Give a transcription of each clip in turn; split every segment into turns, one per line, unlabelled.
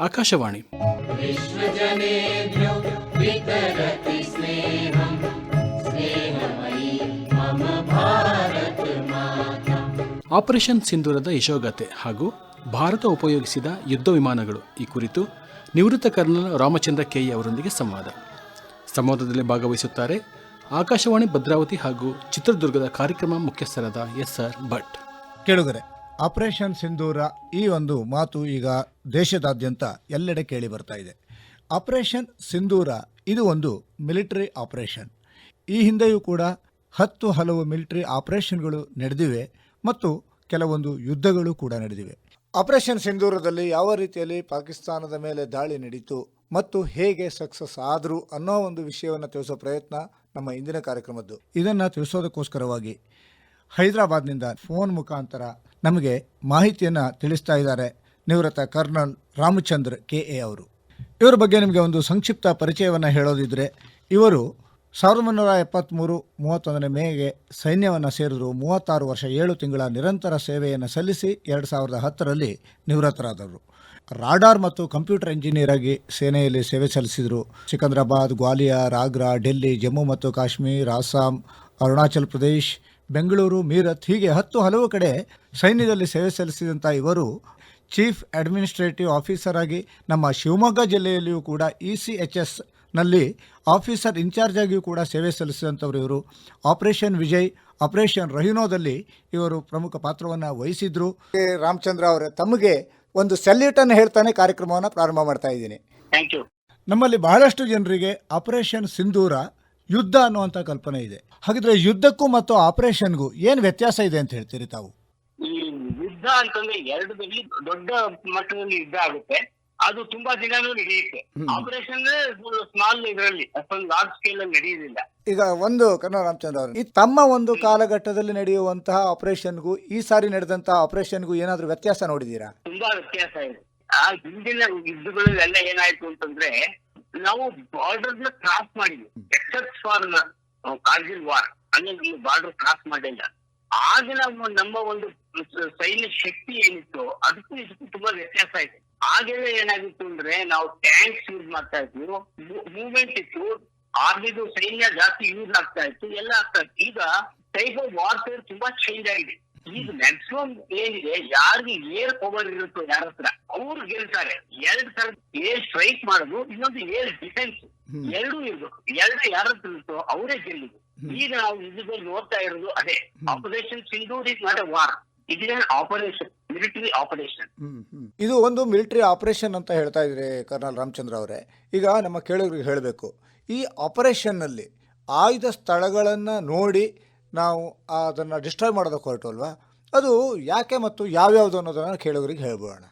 Akashvani. Operation ಸಿಂಧೂರದ ಯಶೋಗತೆ ಹಾಗೂ ಭಾರತ ಉಪಯೋಗಿಸಿದ ಯುದ್ಧ ವಿಮಾನಗಳು ಈ ಕುರಿತು ನಿವೃತ್ತ ಕರ್ನಲ್ ರಾಮಚಂದ್ರ ಕೆಇ ಅವರೊಂದಿಗೆ ಸಂವಾದ. ಸಂವಾದದಲ್ಲಿ ಭಾಗವಹಿಸುತ್ತಾರೆ ಆಕಾಶವಾಣಿ ಭದ್ರಾವತಿ ಹಾಗೂ ಚಿತ್ರದುರ್ಗದ ಕಾರ್ಯಕ್ರಮ ಮುಖ್ಯಸ್ಥರಾದ ಎಸ್ ಆರ್ ಭಟ್.
ಕೇಳುಗರೆ ಆಪರೇಷನ್ ಸಿಂಧೂರ ಈ ಒಂದು ಮಾತು ಈಗ ದೇಶದಾದ್ಯಂತ ಎಲ್ಲೆಡೆ ಕೇಳಿ ಬರ್ತಾ ಇದೆ. ಆಪರೇಷನ್ ಸಿಂಧೂರ ಇದು ಒಂದು ಮಿಲಿಟರಿ ಆಪರೇಷನ್. ಈ ಹಿಂದೆಯೂ ಕೂಡ ಹತ್ತು ಹಲವು ಮಿಲಿಟರಿ ಆಪರೇಷನ್ಗಳು ನಡೆದಿವೆ ಮತ್ತು ಕೆಲವೊಂದು ಯುದ್ಧಗಳು ಕೂಡ ನಡೆದಿವೆ. ಆಪರೇಷನ್ ಸಿಂಧೂರದಲ್ಲಿ ಯಾವ ರೀತಿಯಲ್ಲಿ ಪಾಕಿಸ್ತಾನದ ಮೇಲೆ ದಾಳಿ ನಡೀತು ಮತ್ತು ಹೇಗೆ ಸಕ್ಸಸ್ ಆದರು ಅನ್ನೋ ಒಂದು ವಿಷಯವನ್ನು ತಿಳಿಸೋ ಪ್ರಯತ್ನ ನಮ್ಮ ಇಂದಿನ ಕಾರ್ಯಕ್ರಮದ್ದು. ಇದನ್ನು ತಿಳಿಸೋದಕ್ಕೋಸ್ಕರವಾಗಿ ಹೈದರಾಬಾದ್ನಿಂದ ಫೋನ್ ಮುಖಾಂತರ ನಮಗೆ ಮಾಹಿತಿಯನ್ನು ತಿಳಿಸ್ತಾ ಇದ್ದಾರೆ ನಿವೃತ್ತ ಕರ್ನಲ್ ರಾಮಚಂದ್ರ ಕೆ ಎ ಅವರು. ಇವರ ಬಗ್ಗೆ ನಿಮಗೆ ಒಂದು ಸಂಕ್ಷಿಪ್ತ ಪರಿಚಯವನ್ನು ಹೇಳೋದಿದ್ರೆ, ಇವರು ಸಾವಿರದ ಒಂಬೈನೂರ ಎಪ್ಪತ್ತ್ಮೂರು ಮೂವತ್ತೊಂದನೇ ಮೇಗೆ ಸೈನ್ಯವನ್ನು ಸೇರಿದ್ರು. ಮೂವತ್ತಾರು ವರ್ಷ ಏಳು ತಿಂಗಳ ನಿರಂತರ ಸೇವೆಯನ್ನು ಸಲ್ಲಿಸಿ ಎರಡು ಸಾವಿರದ ಹತ್ತರಲ್ಲಿ ನಿವೃತ್ತರಾದರು ರಾಡಾರ್ ಮತ್ತು ಕಂಪ್ಯೂಟರ್ ಇಂಜಿನಿಯರ್ ಆಗಿ ಸೇನೆಯಲ್ಲಿ ಸೇವೆ ಸಲ್ಲಿಸಿದರು. ಸಿಕಂದ್ರಾಬಾದ್, ಗ್ವಾಲಿಯರ್, ಆಗ್ರಾ, ಡೆಲ್ಲಿ, ಜಮ್ಮು ಮತ್ತು ಕಾಶ್ಮೀರ್, ಅಸ್ಸಾಂ, ಅರುಣಾಚಲ್ ಪ್ರದೇಶ್ ಬೆಂಗಳೂರು ಮೀರತ್ ಹೀಗೆ ಹತ್ತು ಹಲವು ಕಡೆ ಸೈನ್ಯದಲ್ಲಿ ಸೇವೆ ಸಲ್ಲಿಸಿದಂಥ ಇವರು ಚೀಫ್ ಅಡ್ಮಿನಿಸ್ಟ್ರೇಟಿವ್ ಆಫೀಸರ್ ಆಗಿ ನಮ್ಮ ಶಿವಮೊಗ್ಗ ಜಿಲ್ಲೆಯಲ್ಲಿಯೂ ಕೂಡ ಇ ಸಿ ಎಚ್ ಎಸ್ನಲ್ಲಿ ಆಫೀಸರ್ ಇನ್ಚಾರ್ಜ್ ಆಗಿಯೂ ಕೂಡ ಸೇವೆ ಸಲ್ಲಿಸಿದಂಥವರು ಇವರು. ಆಪರೇಷನ್ ವಿಜಯ್ ಆಪರೇಷನ್ ರಹಿನೋದಲ್ಲಿ ಇವರು ಪ್ರಮುಖ ಪಾತ್ರವನ್ನು ವಹಿಸಿದ್ರು. ರಾಮಚಂದ್ರ ಅವರೇ ತಮಗೆ ಒಂದು ಸೆಲ್ಯೂಟನ್ನು ಹೇಳ್ತಾನೆ ಕಾರ್ಯಕ್ರಮವನ್ನು ಪ್ರಾರಂಭ ಮಾಡ್ತಾ ಇದ್ದೀನಿ.
ಥ್ಯಾಂಕ್ ಯು
ನಮ್ಮಲ್ಲಿ ಬಹಳಷ್ಟು ಜನರಿಗೆ ಆಪರೇಷನ್ ಸಿಂಧೂರ ಯುದ್ಧ ಅನ್ನುವಂತ ಕಲ್ಪನೆ ಇದೆ. ಹಾಗಿದ್ರೆ ಯುದ್ಧಕ್ಕೂ ಮತ್ತು ಆಪರೇಷನ್ಗೂ ಏನು ವ್ಯತ್ಯಾಸ ಇದೆ ಅಂತ ಹೇಳ್ತೀರಿ ತಾವು?
ಈ ಯುದ್ಧ ಅಂತಂದ್ರೆ ಎರಡರಲ್ಲಿ ದೊಡ್ಡ ಮಟ್ಟದಲ್ಲಿ ಯುದ್ಧ ಆಗುತ್ತೆ. ಅದು ತುಂಬಾ ದಿನಾನು ನಡೆಯುತ್ತೆ. ಆಪರೇಷನ್ ಸ್ಮಾಲ್ ಇದರಲ್ಲಿ ಅಷ್ಟೊಂದು ಲಾರ್ಜ್ ಸ್ಕೇಲ್ ಅಲ್ಲಿ ನಡೆಯುವುದಿಲ್ಲ.
ಈಗ ಒಂದು ಕನ್ನಡ ರಾಮಚಂದ್ರ ಅವರು ಈ ತಮ್ಮ ಒಂದು ಕಾಲಘಟ್ಟದಲ್ಲಿ ನಡೆಯುವಂತಹ ಆಪರೇಷನ್ಗೂ ಈ ಸಾರಿ ನಡೆದಂತಹ ಆಪರೇಷನ್ಗೂ ಏನಾದ್ರೂ ವ್ಯತ್ಯಾಸ ನೋಡಿದೀರಾ
ತುಂಬಾ ವ್ಯತ್ಯಾಸ ಇದೆ. ಆ ಹಿಂದಿನ ಯುದ್ಧಗಳಲ್ಲೆಲ್ಲ ಏನಾಯ್ತು ಅಂತಂದ್ರೆ ನಾವು ಬಾರ್ಡರ್ನ ಕ್ರಾಸ್ ಮಾಡಿದ್ವಿ. ಎಕ್ಸೆಪ್ಟ್ ಫಾರ್ ಕಾರ್ಗಿಲ್ ವಾರ್ ನಾವು ಬಾರ್ಡರ್ ಕ್ರಾಸ್ ಮಾಡಿಲ್ಲ. ಆಗ ನಾವು ನಮ್ಮ ಒಂದು ಸೈನ್ಯ ಶಕ್ತಿ ಏನಿತ್ತು ಅದಕ್ಕೂ ಇದಕ್ಕೂ ತುಂಬಾ ವ್ಯತ್ಯಾಸ ಇದೆ. ಆಗೆಲ್ಲ ಏನಾಗಿತ್ತು ಅಂದ್ರೆ ನಾವು ಟ್ಯಾಂಕ್ಸ್ ಯೂಸ್ ಮಾಡ್ತಾ ಇದ್ವಿ. ಮೂವ್ಮೆಂಟ್ ಇತ್ತು. ಆರ್ಮಿದು ಸೈನ್ಯ ಜಾಸ್ತಿ ಯೂಸ್ ಆಗ್ತಾ ಇತ್ತು. ಎಲ್ಲ ಆಗ್ತಾ ಇತ್ತು. ಈಗ ಟೈಪ್ ಆಫ್ ವಾರ್ಫೇರ್ ತುಂಬಾ ಚೇಂಜ್ ಆಗಿದೆ. ಈಗ ಮ್ಯಾಕ್ಸಿಮಮ್ ಏನಿದೆ ಯಾರಿಗೆ ಏರ್ ಪವರ್ ಇರುತ್ತೋ ಯಾರ ಹತ್ರ ಅವ್ರು ಗೆಲ್ತಾರೆ. ಎರಡ್ ತರ ಏರ್ ಸ್ಟ್ರೈಕ್ ಮಾಡೋದು ಇನ್ನೊಂದು ಏರ್ ಡಿಫೆನ್ಸ್ ಎರಡೂ ಇರ್ಬೇಕು. ಎರಡು ಯಾರ ಹತ್ರ ಇರುತ್ತೋ ಅವರೇ ಗೆಲ್ಲುದು ಈಗ ನಾವು ಇದರಲ್ಲಿ ನೋಡ್ತಾ ಇರೋದು ಅದೇ operation Sindoor is not a war it is operation military operation
ಇದು ಒಂದು ಮಿಲಿಟರಿ ಆಪರೇಷನ್ ಅಂತ ಹೇಳ್ತಾ ಇದ್ರೆ ಕರ್ನಲ್ ರಾಮಚಂದ್ರ ಅವರೇ. ಈಗ ನಮ್ಮ ಕೇಳುಗರಿಗೆ ಹೇಳಬೇಕು. ಈ ಆಪರೇಷನ್ನಲ್ಲಿ ಆಯ್ದ ಸ್ಥಳಗಳನ್ನು ನೋಡಿ ನಾವು ಅದನ್ನು ಡಿಸ್ಟ್ರಾಯ್ ಮಾಡೋದಕ್ಕೆ ಹೊರಟು ಅಲ್ವಾ? ಅದು ಯಾಕೆ ಮತ್ತು ಯಾವ್ಯಾವುದು ಅನ್ನೋದನ್ನ ಕೇಳೋರಿಗೆ ಹೇಳ್ಬೋಣ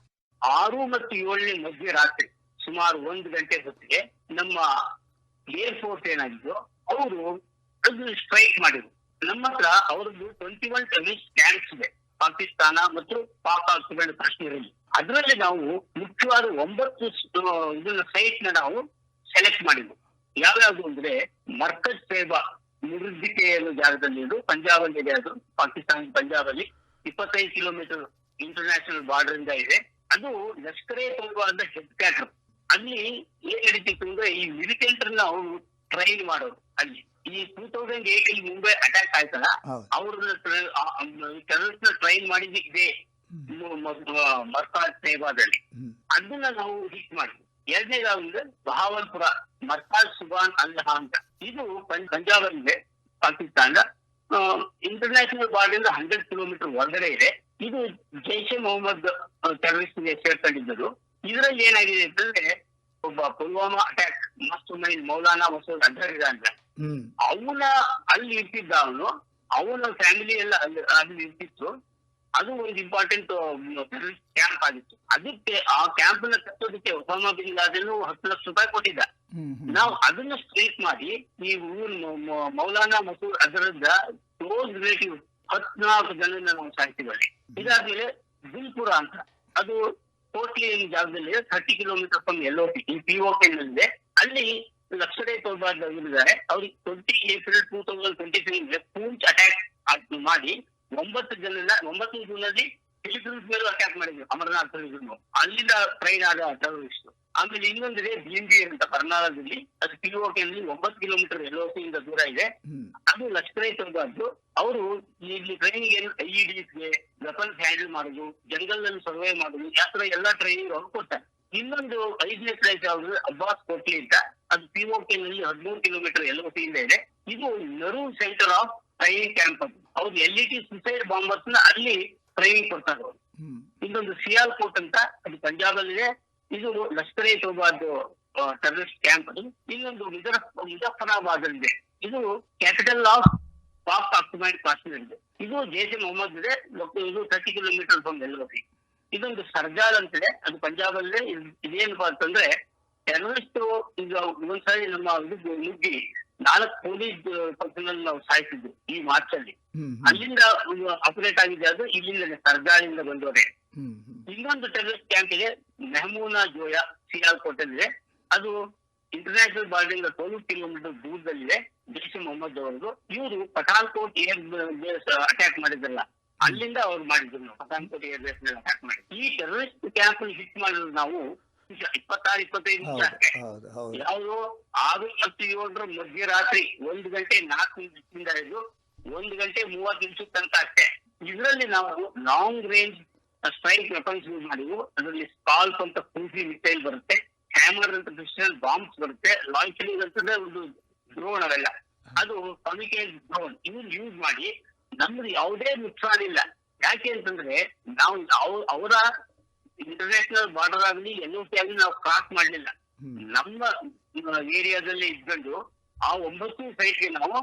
ಆರು ಮತ್ತು ಏಳನೇ ಮಧ್ಯರಾತ್ರಿ ಸುಮಾರು ಒಂದು ಗಂಟೆ ಹೊತ್ತಿಗೆ ನಮ್ಮ ಏರ್ ಫೋರ್ಸ್ ಏನಾಗಿದ್ದು ಅವರು ಸ್ಟ್ರೈಕ್ ಮಾಡಿದ್ರು. ನಮ್ಮ ಹತ್ರ ಅವರದ್ದು ಟ್ವೆಂಟಿ ಒನ್ ಟೆರರಿಸ್ಟ್ ಕ್ಯಾಂಪ್ಸ್ ಇದೆ. ಪಾಕಿಸ್ತಾನ ಮತ್ತು ಪಾಕ್ ಆಕ್ಯುಪೈಡ್ ಕಾಶ್ಮೀರಲ್ಲಿ ಅದರಲ್ಲಿ ನಾವು ಮುಖ್ಯವಾದ ಒಂಬತ್ತು ಇದನ್ನ ಸೈಟ್ನ ನಾವು ಸೆಲೆಕ್ಟ್ ಮಾಡಿದ್ವು. ಯಾವ್ಯಾವ್ದು ಅಂದ್ರೆ ಮರ್ಕಜ್ ಸೇಬಾ. ನಿವೃದ್ಧಿಕೆ ಅನ್ನೋ ಜಾಗದಲ್ಲಿ ಇದು ಪಂಜಾಬ್ ಅಲ್ಲಿ ಇದೆ ಅದು. ಪಾಕಿಸ್ತಾನ ಪಂಜಾಬ್ ಅಲ್ಲಿ ಇಪ್ಪತ್ತೈದು ಕಿಲೋಮೀಟರ್ ಇಂಟರ್ನ್ಯಾಷನಲ್ ಬಾರ್ಡರ್ ಇಂದ. ಇದೆ ಅದು ಲಷ್ಕರ್ ಎ ಅಂತ ಹೆಡ್ ಕ್ವಾರ್ಟರ್ ಅಲ್ಲಿ ಏನ್ ನಡೀತಿತ್ತು ಅಂದ್ರೆ ಈ ಮಿಲಿಟೆಂಟ್ ಅವರು ಟ್ರೈನ್ ಮಾಡೋರು. ಅಲ್ಲಿ ಈ ಟೂ ತೌಸಂಡ್ ಏಟ್ ಅಲ್ಲಿ ಮುಂಬೈ ಅಟ್ಯಾಕ್ ಆಯ್ತಲ್ಲ. ಅವ್ರನ್ನ ಟೆರರಿಸ್ಟ್ನ ಟ್ರೈನ್ ಮಾಡಿದ್ದು ಇದೆ. ಮರ್ಕಾಜ್ ಸೇವಾದಲ್ಲಿ ಅದನ್ನ ನಾವು ಹಿಟ್ ಮಾಡಿದ್ವಿ. ಎರಡನೇದಾದ್ರೆ ಬಹಾವಲ್ಪುರ ಮರ್ಕಾಜ್ ಸುಬಾನ್ ಅಲ್ಲಹ ಅಂತ ಇದು ಪಂಜ್- ಪಂಜಾಬ್ ಇದೆ Pakistan international border hundred kilometre ಹೊರಗಡೆ ಇದೆ. ಇದು ಜೈಷ್ ಎ ಮೊಹಮ್ಮದ್ ಟೆರರಿಸ್ಟ್ಗೆ ಸೇರ್ಕೊಂಡಿದ್ದರು ಇದರಲ್ಲಿ ಏನಾಗಿದೆ ಅಂತಂದ್ರೆ ಒಬ್ಬ Pulwama attack main Maulana Masood Azhar
hmm.
ಅವನ ಅಲ್ಲಿ ಇರ್ತಿದ್ದ ಅವನು. ಅವನ ಫ್ಯಾಮಿಲಿ ಎಲ್ಲ ಅಲ್ಲಿ ಅಲ್ಲಿ ಇರ್ತಿತ್ತು. ಅದು ಒಂದು ಇಂಪಾರ್ಟೆಂಟ್ ಕ್ಯಾಂಪ್ ಆಗಿತ್ತು. ಅದಕ್ಕೆ ಆ ಕ್ಯಾಂಪ್ನ ಕಟ್ಟೋದಕ್ಕೆ ಒಬಾಮಾ ಬಿನ್ ಲಾದನ್ ಹತ್ತು ಲಕ್ಷ ರೂಪಾಯಿ ಕೊಟ್ಟಿದ್ದ. ನಾವು ಅದನ್ನ ಸ್ಟ್ರೈಕ್ ಮಾಡಿ ಈ ಮೌಲಾನಾ ಮಸೂದ್ ಅದರದ ಕ್ಲೋಸ್ ರಿಲೇಟಿವ್ ಹತ್ನಾಲ್ಕು ಜನ ನಾವು ಸಾಯ್ತಿದ್ದಾರೆ ಇದಾದ್ಮೇಲೆ ದಿಲ್ಪುರ ಅಂತ ಅದು ಟೋಟ್ಲಿ ಜಾಗದಲ್ಲಿ thirty kilometre from L P ಈ ಪಿ ಓ ಇದೆ ಅಲ್ಲಿ ಲಕ್ಷಡೆ ತೋರ್ಬಾರ್ದು ಅವ್ರಿಗೆ twenty April two thousand twenty three Poonch attack ಮಾಡಿ ಒಂಬತ್ತು ಜನ ಒಂಬತ್ತು ಜೂನಲ್ಲಿ ಪಿಲಿಪಿನ್ಸ್ ಮೇಲೆ ಅಟ್ಯಾಕ್ ಮಾಡಿದ್ರು ಅಮರನಾಥ್ ಇದ್ರು. ಅಲ್ಲಿಂದ ಟ್ರೈನ್ ಆದ ಟೆರರಿಸ್ಟ್ ಆಮೇಲೆ ಇನ್ನೊಂದಿದೆ ಬಿಎಂಬಿ ಅಂತ ಕರ್ನಾಟಕದಲ್ಲಿ ಅದು ಪಿಒಕೆ ಅಲ್ಲಿ ಒಂಬತ್ತು ಕಿಲೋಮೀಟರ್ ಎಲ್ ಇಂದ ದೂರ ಇದೆ. ಅದು ಲಷ್ಕರ್ ತೊಯ್ಬಾದ್ದು ಅವರು ಇಲ್ಲಿ ಟ್ರೈನಿಂಗ್ ಏನು ಐಇಡಿಸ್ಗೆ ವೆಪನ್ಸ್ ಹ್ಯಾಂಡಲ್ ಮಾಡುದು ಜಂಗಲ್ನಲ್ಲಿ ಸರ್ವೇ ಮಾಡುದು ಯಾತ್ರ ಎಲ್ಲಾ ಟ್ರೈನಿಂಗ್ ಅವ್ರು ಕೊಡ್ತಾರೆ ಇನ್ನೊಂದು ಐದನೇ ಪ್ಲೇಸ್ ಯಾವ್ದು? ಅಬ್ಬಾಸ್ ಕೋಟ್ಲಿ ಅಂತ. ಅದು ಪಿಒಕೆ ನಲ್ಲಿ ಹದಿಮೂರು ಕಿಲೋಮೀಟರ್ ಎಲ್ ಇಂದ ಇದೆ. ಇದು ನರು ಸೆಂಟರ್ ಆಫ್ ಟ್ರೈನಿಂಗ್ ಕ್ಯಾಂಪ್ ಅದು. ಅವ್ರು ಎಲ್ ಇ ಟಿ ಸುಸೈಡ್ ಬಾಂಬರ್ಸ್ನ ಅಲ್ಲಿ ಟ್ರೈನಿಂಗ್ ಕೊಡ್ತಾರೆ ಅವರು.
ಇದೊಂದು
ಸಿಯಾಲ್ ಕೋಟ್ ಅಂತ ಅದು ಪಂಜಾಬ್ ಅಲ್ಲಿದೆ ಇದು ಲಷ್ಕರ್ ಇ ತೊಯ್ಬಾದ್ ಟೆರರಿಸ್ಟ್ ಕ್ಯಾಂಪ್ ಅದು. ಇನ್ನೊಂದು ಮುಜಫ್ ಮುಜಫರಾಬಾದ್ ಅಲ್ಲಿದೆ ಇದು capital of Pak occupied Kashmir ಇದೆ ಇದು ಜೈಷ್ ಎ ಮೊಹಮ್ಮದ್ ಇದೆ ಮತ್ತು ಇದು ತರ್ಟಿ ಕಿಲೋಮೀಟರ್ ಫ್ರಮ್ ಎಲ್ವಸಿ ಇದೊಂದು ಸರ್ಜಾಲ್ ಅಂತಿದೆ. ಅದು ಪಂಜಾಬ್ ಅಲ್ಲಿ ಇದೇನಪ್ಪ ಇದೇನಪ್ಪಾ ಅಂತಂದ್ರೆ ಟೆರರಿಸ್ಟ್ ಈಗ ಒಂದ್ಸರಿ ನಮ್ಮ ಇದು ನುಗ್ಗಿ ನಾಲ್ಕು ಪೊಲೀಸ್ ಪಕ್ಷದಲ್ಲಿ ನಾವು ಸಾಯಿಸಿದ್ರು ಈ ಮಾರ್ಚ್ ಅಲ್ಲಿ. ಅಲ್ಲಿಂದ ಆಪರೇಟ್ ಆಗಿದೆ ಅದು ಇಲ್ಲಿಂದ ಸರ್ದಾಳಿಂದ ಬಂದವರೆ. ಇನ್ನೊಂದು ಟೆರರಿಸ್ಟ್ ಕ್ಯಾಂಪ್ ಇದೆ ಮೆಹಮೂನಾ ಜೋಯಾ ಸಿಯಾಲ್ಕೋಟ್ ಇದೆ ಅದು ಇಂಟರ್ನ್ಯಾಷನಲ್ ಬಾರ್ಡರ್ ಇಂದ ತೊಂಬತ್ತು ಕಿಲೋಮೀಟರ್ ದೂರದಲ್ಲಿದೆ ಜೈಷ್ ಮೊಹಮ್ಮದ್ ಅವರದು ಇವರು ಪಠಾನ್ಕೋಟ್ ಏರ್ ಬೇಸ್ ಅಟ್ಯಾಕ್ ಮಾಡಿದ್ರಲ್ಲ ಅಲ್ಲಿಂದ ಅವ್ರು ಮಾಡಿದ್ರು. ಪಠಾನ್ಕೋಟ್ ಏರ್ ಬೇಸ್ ಮೇಲೆ ಅಟ್ಯಾಕ್ ಮಾಡಿ ಈ ಟೆರರಿಸ್ಟ್ ಕ್ಯಾಂಪ್ ಹಿಟ್ ಮಾಡಿದ್ರು ನಾವು ಇಪ್ಪತ್ತಾರು ಇಪ್ಪತ್ತೈದು ನಿಮಿಷ ಅಷ್ಟೇ.
ಹೌದು ಹೌದು.
ಯಾವುದು? ಆರು ಮತ್ತು ಏಳರ ಮಧ್ಯರಾತ್ರಿ ಒಂದು ಗಂಟೆ ನಾಲ್ಕು ನಿಮಿಷದಿಂದ ಹಿಡಿದು ಒಂದು ಗಂಟೆ ಮೂವತ್ತು ನಿಮಿಷ ತನಕ ಅಷ್ಟೇ. ಇದರಲ್ಲಿ ನಾವು long range strike weapons use ಮಾಡಿವು ಅದರಲ್ಲಿ ಸ್ಕಾಲ್ಪ್ ಅಂತ ಕೂಸಿ ಮಿಸೈಲ್ ಬರುತ್ತೆ ಹ್ಯಾಮರ್ ಅಂತ ಕ್ರಿಸ್ಟಲ್ ಬಾಂಬ್ಸ್ ಬರುತ್ತೆ ಲಾಂಚಿಂಗ್ ಅಂತಂದ್ರೆ ಒಂದು ಡ್ರೋನ್ ಅವೆಲ್ಲ. ಅದು ಕಮ್ಯುನಿಕೇಟ್ ಡ್ರೋನ್ ಇವನ್ ಯೂಸ್ ಮಾಡಿ ನಮ್ದು ಯಾವುದೇ ನುಕ್ಸಾನ್ ಇಲ್ಲ ಯಾಕೆ ಅಂತಂದ್ರೆ ನಾವು ಅವ್- ಅವರ ಇಂಟರ್ನ್ಯಾಷನಲ್ ಬಾರ್ಡರ್ ಆಗಲಿ ಎನ್ ಸಿ ಆಗಲಿ ನಾವು ಕ್ರಾಸ್ ಮಾಡಲಿಲ್ಲ. ನಮ್ಮ ಏರಿಯಾದಲ್ಲಿ ಇದ್ಕೊಂಡು ಆ ಒಂಬತ್ತು ಸೈಟ್ಗೆ ನಾವು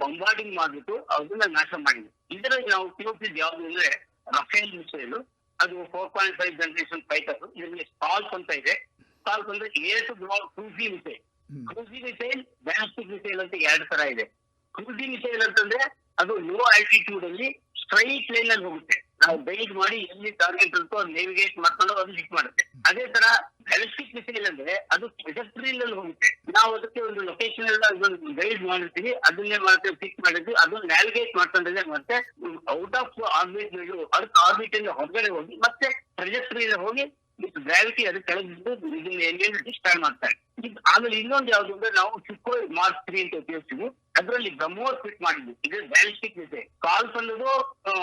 ಬಂಬಾರ್ಡಿಂಗ್ ಮಾಡಿಬಿಟ್ಟು ಅದನ್ನ ನಾಶ ಮಾಡಿದ್ವಿ. ಇದರಲ್ಲಿ ನಾವು ಉಪಯೋಗಿಸಿದ ಯಾವ್ದು ಅಂದ್ರೆ ರಫೇಲ್ ಮಿಸೈಲ್ ಅದು four point five generation fighter ಇದರಲ್ಲಿ ಸ್ಟಾಲ್ಸ್ ಅಂತ ಇದೆ. ಸ್ಟಾಲ್ಸ್ ಅಂದ್ರೆ air to ground cruise missile cruise missile ballistic missile ಅಂತ ಎರಡು ತರ ಇದೆ. ಕ್ರೂಸಿ ಮಿಸೈಲ್ ಅಂತಂದ್ರೆ ಅದು ಲೋ ಆಲ್ಟಿಟ್ಯೂಡ್ ಅಲ್ಲಿ ಸ್ಟ್ರೈಟ್ ಲೈನ್ ಅಲ್ಲಿ ಹೋಗುತ್ತೆ. ನಾವು ಗೈಡ್ ಮಾಡಿ ಎಲ್ಲಿ ಟಾರ್ಗೆಟ್ ಇರುತ್ತೋ ಅದು ನೇವಿಗೇಟ್ ಮಾಡ್ಕೊಂಡು ಅದು ಹಿಟ್ ಮಾಡುತ್ತೆ. ಅದೇ ತರ ಬ್ಯಾಲಿಸ್ಟಿಕ್ ಮಿಸೈಲ್ ಅಂದ್ರೆ ಅದು ಟ್ರೆಜೆಕ್ಟರಿ ಅಲ್ಲಿ ಹೋಗುತ್ತೆ. ನಾವು ಅದಕ್ಕೆ ಒಂದು ಲೊಕೇಶನ್ ಎಲ್ಲ ಒಂದು ಗೈಡ್ ಮಾಡಿರ್ತೀವಿ. ಅದನ್ನೇ ಮಾಡ್ತೇವೆ ಫಿಕ್ಸ್ ಮಾಡಿದ್ವಿ. ಅದು ನ್ಯಾವಿಗೇಟ್ ಮಾಡ್ಕೊಂಡ್ರೆ ಮತ್ತೆ out of orbit earth orbit ಇಂದ ಹೊರಗಡೆ ಹೋಗಿ ಮತ್ತೆ ಟ್ರೆಜೆಕ್ಟರಿ ಹೋಗಿ ಗ್ರಾವಿಟಿ ಅದು ಕೆಳಗೆ ಬಿದ್ದು ಡಿಸ್ಟ್ರಾಯ್ ಮಾಡ್ತಾರೆ ಆಮೇಲೆ ಇನ್ನೊಂದು ಯಾವ್ದು ಅಂದ್ರೆ ನಾವು ಸಿಕ್ಕೋ ಮಾರ್ಕ್ ತ್ರೀ ಅಂತ ಉಪಯೋಗಿಸ್ತೀವಿ ಅದರಲ್ಲಿ ಬ್ರಹ್ಮೋರ್ ಫಿಟ್ ಮಾಡಿದ್ವಿ. ಇದು ಬ್ಯಾಲಿಸ್ಟಿಕ್ ಇದೆ ಕಾಲ್ಸ್ ಅನ್ನೋದು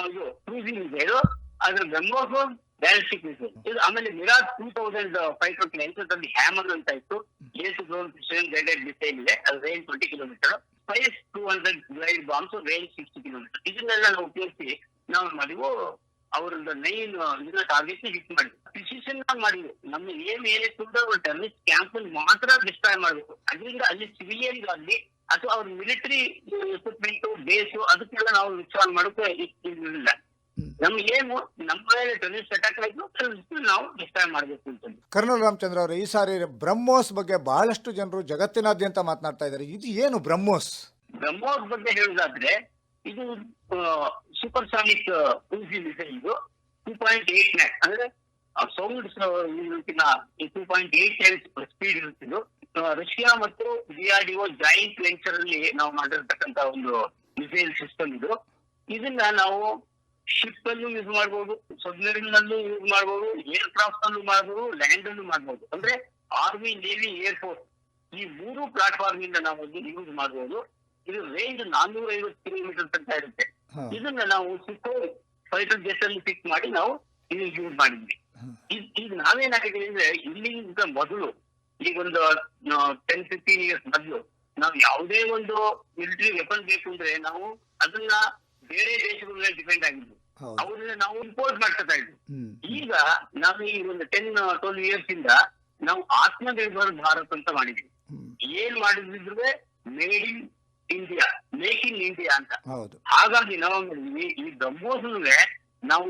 ಇದು ಕ್ರೂಸಿಂಗ್ ಮಿಸೈಲ್ ಅದ್ರ ಬ್ರಹ್ಮೋಸ್ ಬ್ಯಾಲಿಸ್ಟಿಕ್ ಮಿಸೈಲ್ ಇದು ಆಮೇಲೆ Mirage two thousand five twenty ಅಲ್ಲಿ ಹ್ಯಾಮರ್ ಅಂತ ಇತ್ತು. ಏಸು ಡ್ರೋನ್ ಗೈಡೆಡ್ ಮಿಸೈಲ್ ಇದೆ. ಅದು range twenty kilometre Spice two hundred glide bombs range sixty kilometre ಇದನ್ನೆಲ್ಲ ನಾವು ಉಪಯೋಗಿಸಿ ನಾವು ಮಾಡಿವು ಅವರದ್ದು ಮೈನ್ ಇದನ್ನ ಟಾರ್ಗೆಟ್ ಹಿಟ್ ಮಾಡಿದ್ವಿ ಪ್ರಿಸಿಷನ್ ಮಾಡಿದ್ರು ನಮ್ಮ ಏನ್ ಏನಿತ್ತು ಅಂದ್ರೆ ಅಲ್ಲಿ ಕ್ಯಾಂಪ್ ಮಾತ್ರ ಡಿಸ್ಟ್ರಾಯ್ ಮಾಡ್ಬೇಕು. ಅದರಿಂದ ಅಲ್ಲಿ ಸಿವಿಲಿಯನ್ ಅಲ್ಲಿ ಅಥವಾ ಅವ್ರ ಮಿಲಿಟರಿ ಎಕ್ವಿಪ್ಮೆಂಟ್ ಬೇಸು ಅದಕ್ಕೆಲ್ಲ ನಾವು ವಿಚಾರ ಮಾಡೋಕೆ ಇರಲಿಲ್ಲ. ನಮ್ಗೆ ಏನು ನಮ್ಮ ಮೇಲೆ ಟೆರರಿಸ್ಟ್ ಅಟ್ಯಾಕ್ ಆಯ್ತು ನಾವು ಡಿಸ್ಟ್ರಾಯ್ ಮಾಡ್ಬೇಕು ಅಂತ
ಕರ್ನಲ್ ರಾಮಚಂದ್ರ ಅವರು ಈ ಸಾರಿ ಬ್ರಹ್ಮೋಸ್ ಬಗ್ಗೆ ಬಹಳಷ್ಟು ಜನರು ಜಗತ್ತಿನಾದ್ಯಂತ ಮಾತನಾಡ್ತಾ ಇದ್ದಾರೆ. ಇದು ಏನು ಬ್ರಹ್ಮೋಸ್?
ಬ್ರಹ್ಮೋಸ್ ಬಗ್ಗೆ ಹೇಳುದಾದ್ರೆ ಇದು ಸೂಪರ್ ಸಾನಿಕ್ ಮಿಸೈಲ್ ಇದು ಟೂ ಪಾಯಿಂಟ್ ಏಟ್ ನೈನ್ ಅಂದ್ರೆ sound two point eight speed ಇರುತ್ತಿದ್ದು Russia ಮತ್ತು ಡಿಆರ್ಡಿಒ ಜಾಯಿಂಟ್ ವೆಂಚರ್ ಅಲ್ಲಿ ನಾವು ಮಾಡಿರ್ತಕ್ಕಂತ ಒಂದು ಮಿಸೈಲ್ ಸಿಸ್ಟಮ್ ಇದು. ಇದನ್ನ ನಾವು ಶಿಪ್ ಅಲ್ಲೂ ಯೂಸ್ ಮಾಡಬಹುದು ಸಬ್ಮರೀನ್ ನಲ್ಲೂ ಯೂಸ್ ಮಾಡಬಹುದು ಏರ್ ಕ್ರಾಫ್ಟ್ ಅಲ್ಲೂ ಮಾಡಬಹುದು ಲ್ಯಾಂಡ್ ಅಲ್ಲೂ ಮಾಡಬಹುದು ಅಂದ್ರೆ ಆರ್ಮಿ ನೇವಿ ಏರ್ ಫೋರ್ಸ್ ಈ ಮೂರು ಪ್ಲಾಟ್ಫಾರ್ಮ್ ಇಂದ ನಾವು ಯೂಸ್ ಮಾಡಬಹುದು ಇದು ರೇಂಜ್ ನಾನ್ನೂರ ಐವತ್ತು ಕಿಲೋಮೀಟರ್ ತನಕ ಇರುತ್ತೆ. ಇದನ್ನ ನಾವು ಸಿಕ್ಕೋ ಫೈಟರ್ ಜೆಟ್ ಅಲ್ಲಿ ಪಿಕ್ ಮಾಡಿ ನಾವು ಇದು ಯೂಸ್ ಮಾಡಿದ್ವಿ. ಈಗ ನಾವೇನಾಗಿದೆ ಅಂದ್ರೆ ಇಲ್ಲಿಗಿಂತ ಮೊದಲು ಈಗ ಒಂದು ಟೆನ್ ಫಿಫ್ಟೀನ್ ಇಯರ್ಸ್ ಮೊದಲು ನಾವು ಯಾವುದೇ ಒಂದು ಮಿಲಿಟರಿ ವೆಪನ್ ಬೇಕು ಅಂದ್ರೆ ನಾವು ಅದನ್ನ ಬೇರೆ ದೇಶಗಳ ಮೇಲೆ ಡಿಪೆಂಡ್ ಆಗಿದ್ವಿ ಅವ್ರನ್ನ ನಾವು ಇಂಪೋರ್ಟ್ ಮಾಡ್ಕೊತಾ ಇದ್ವಿ. ಈಗ ನಾವು ಈ ಒಂದು ಟೆನ್ ಟ್ವೆಲ್ ಇಯರ್ಸ್ ಇಂದ ನಾವು ಆತ್ಮನಿರ್ಭರ್ ಭಾರತ್ ಅಂತ ಮಾಡಿದ್ವಿ. ಏನ್ ಮಾಡಿದ್ರೆ made in India make in India ಅಂತ.
ಹೌದು.
ಹಾಗಾಗಿ ನಾವು ಮಾಡಿದ್ವಿ ಈ ಬ್ರಹ್ಮೋಸ್ಗೆ ನಾವು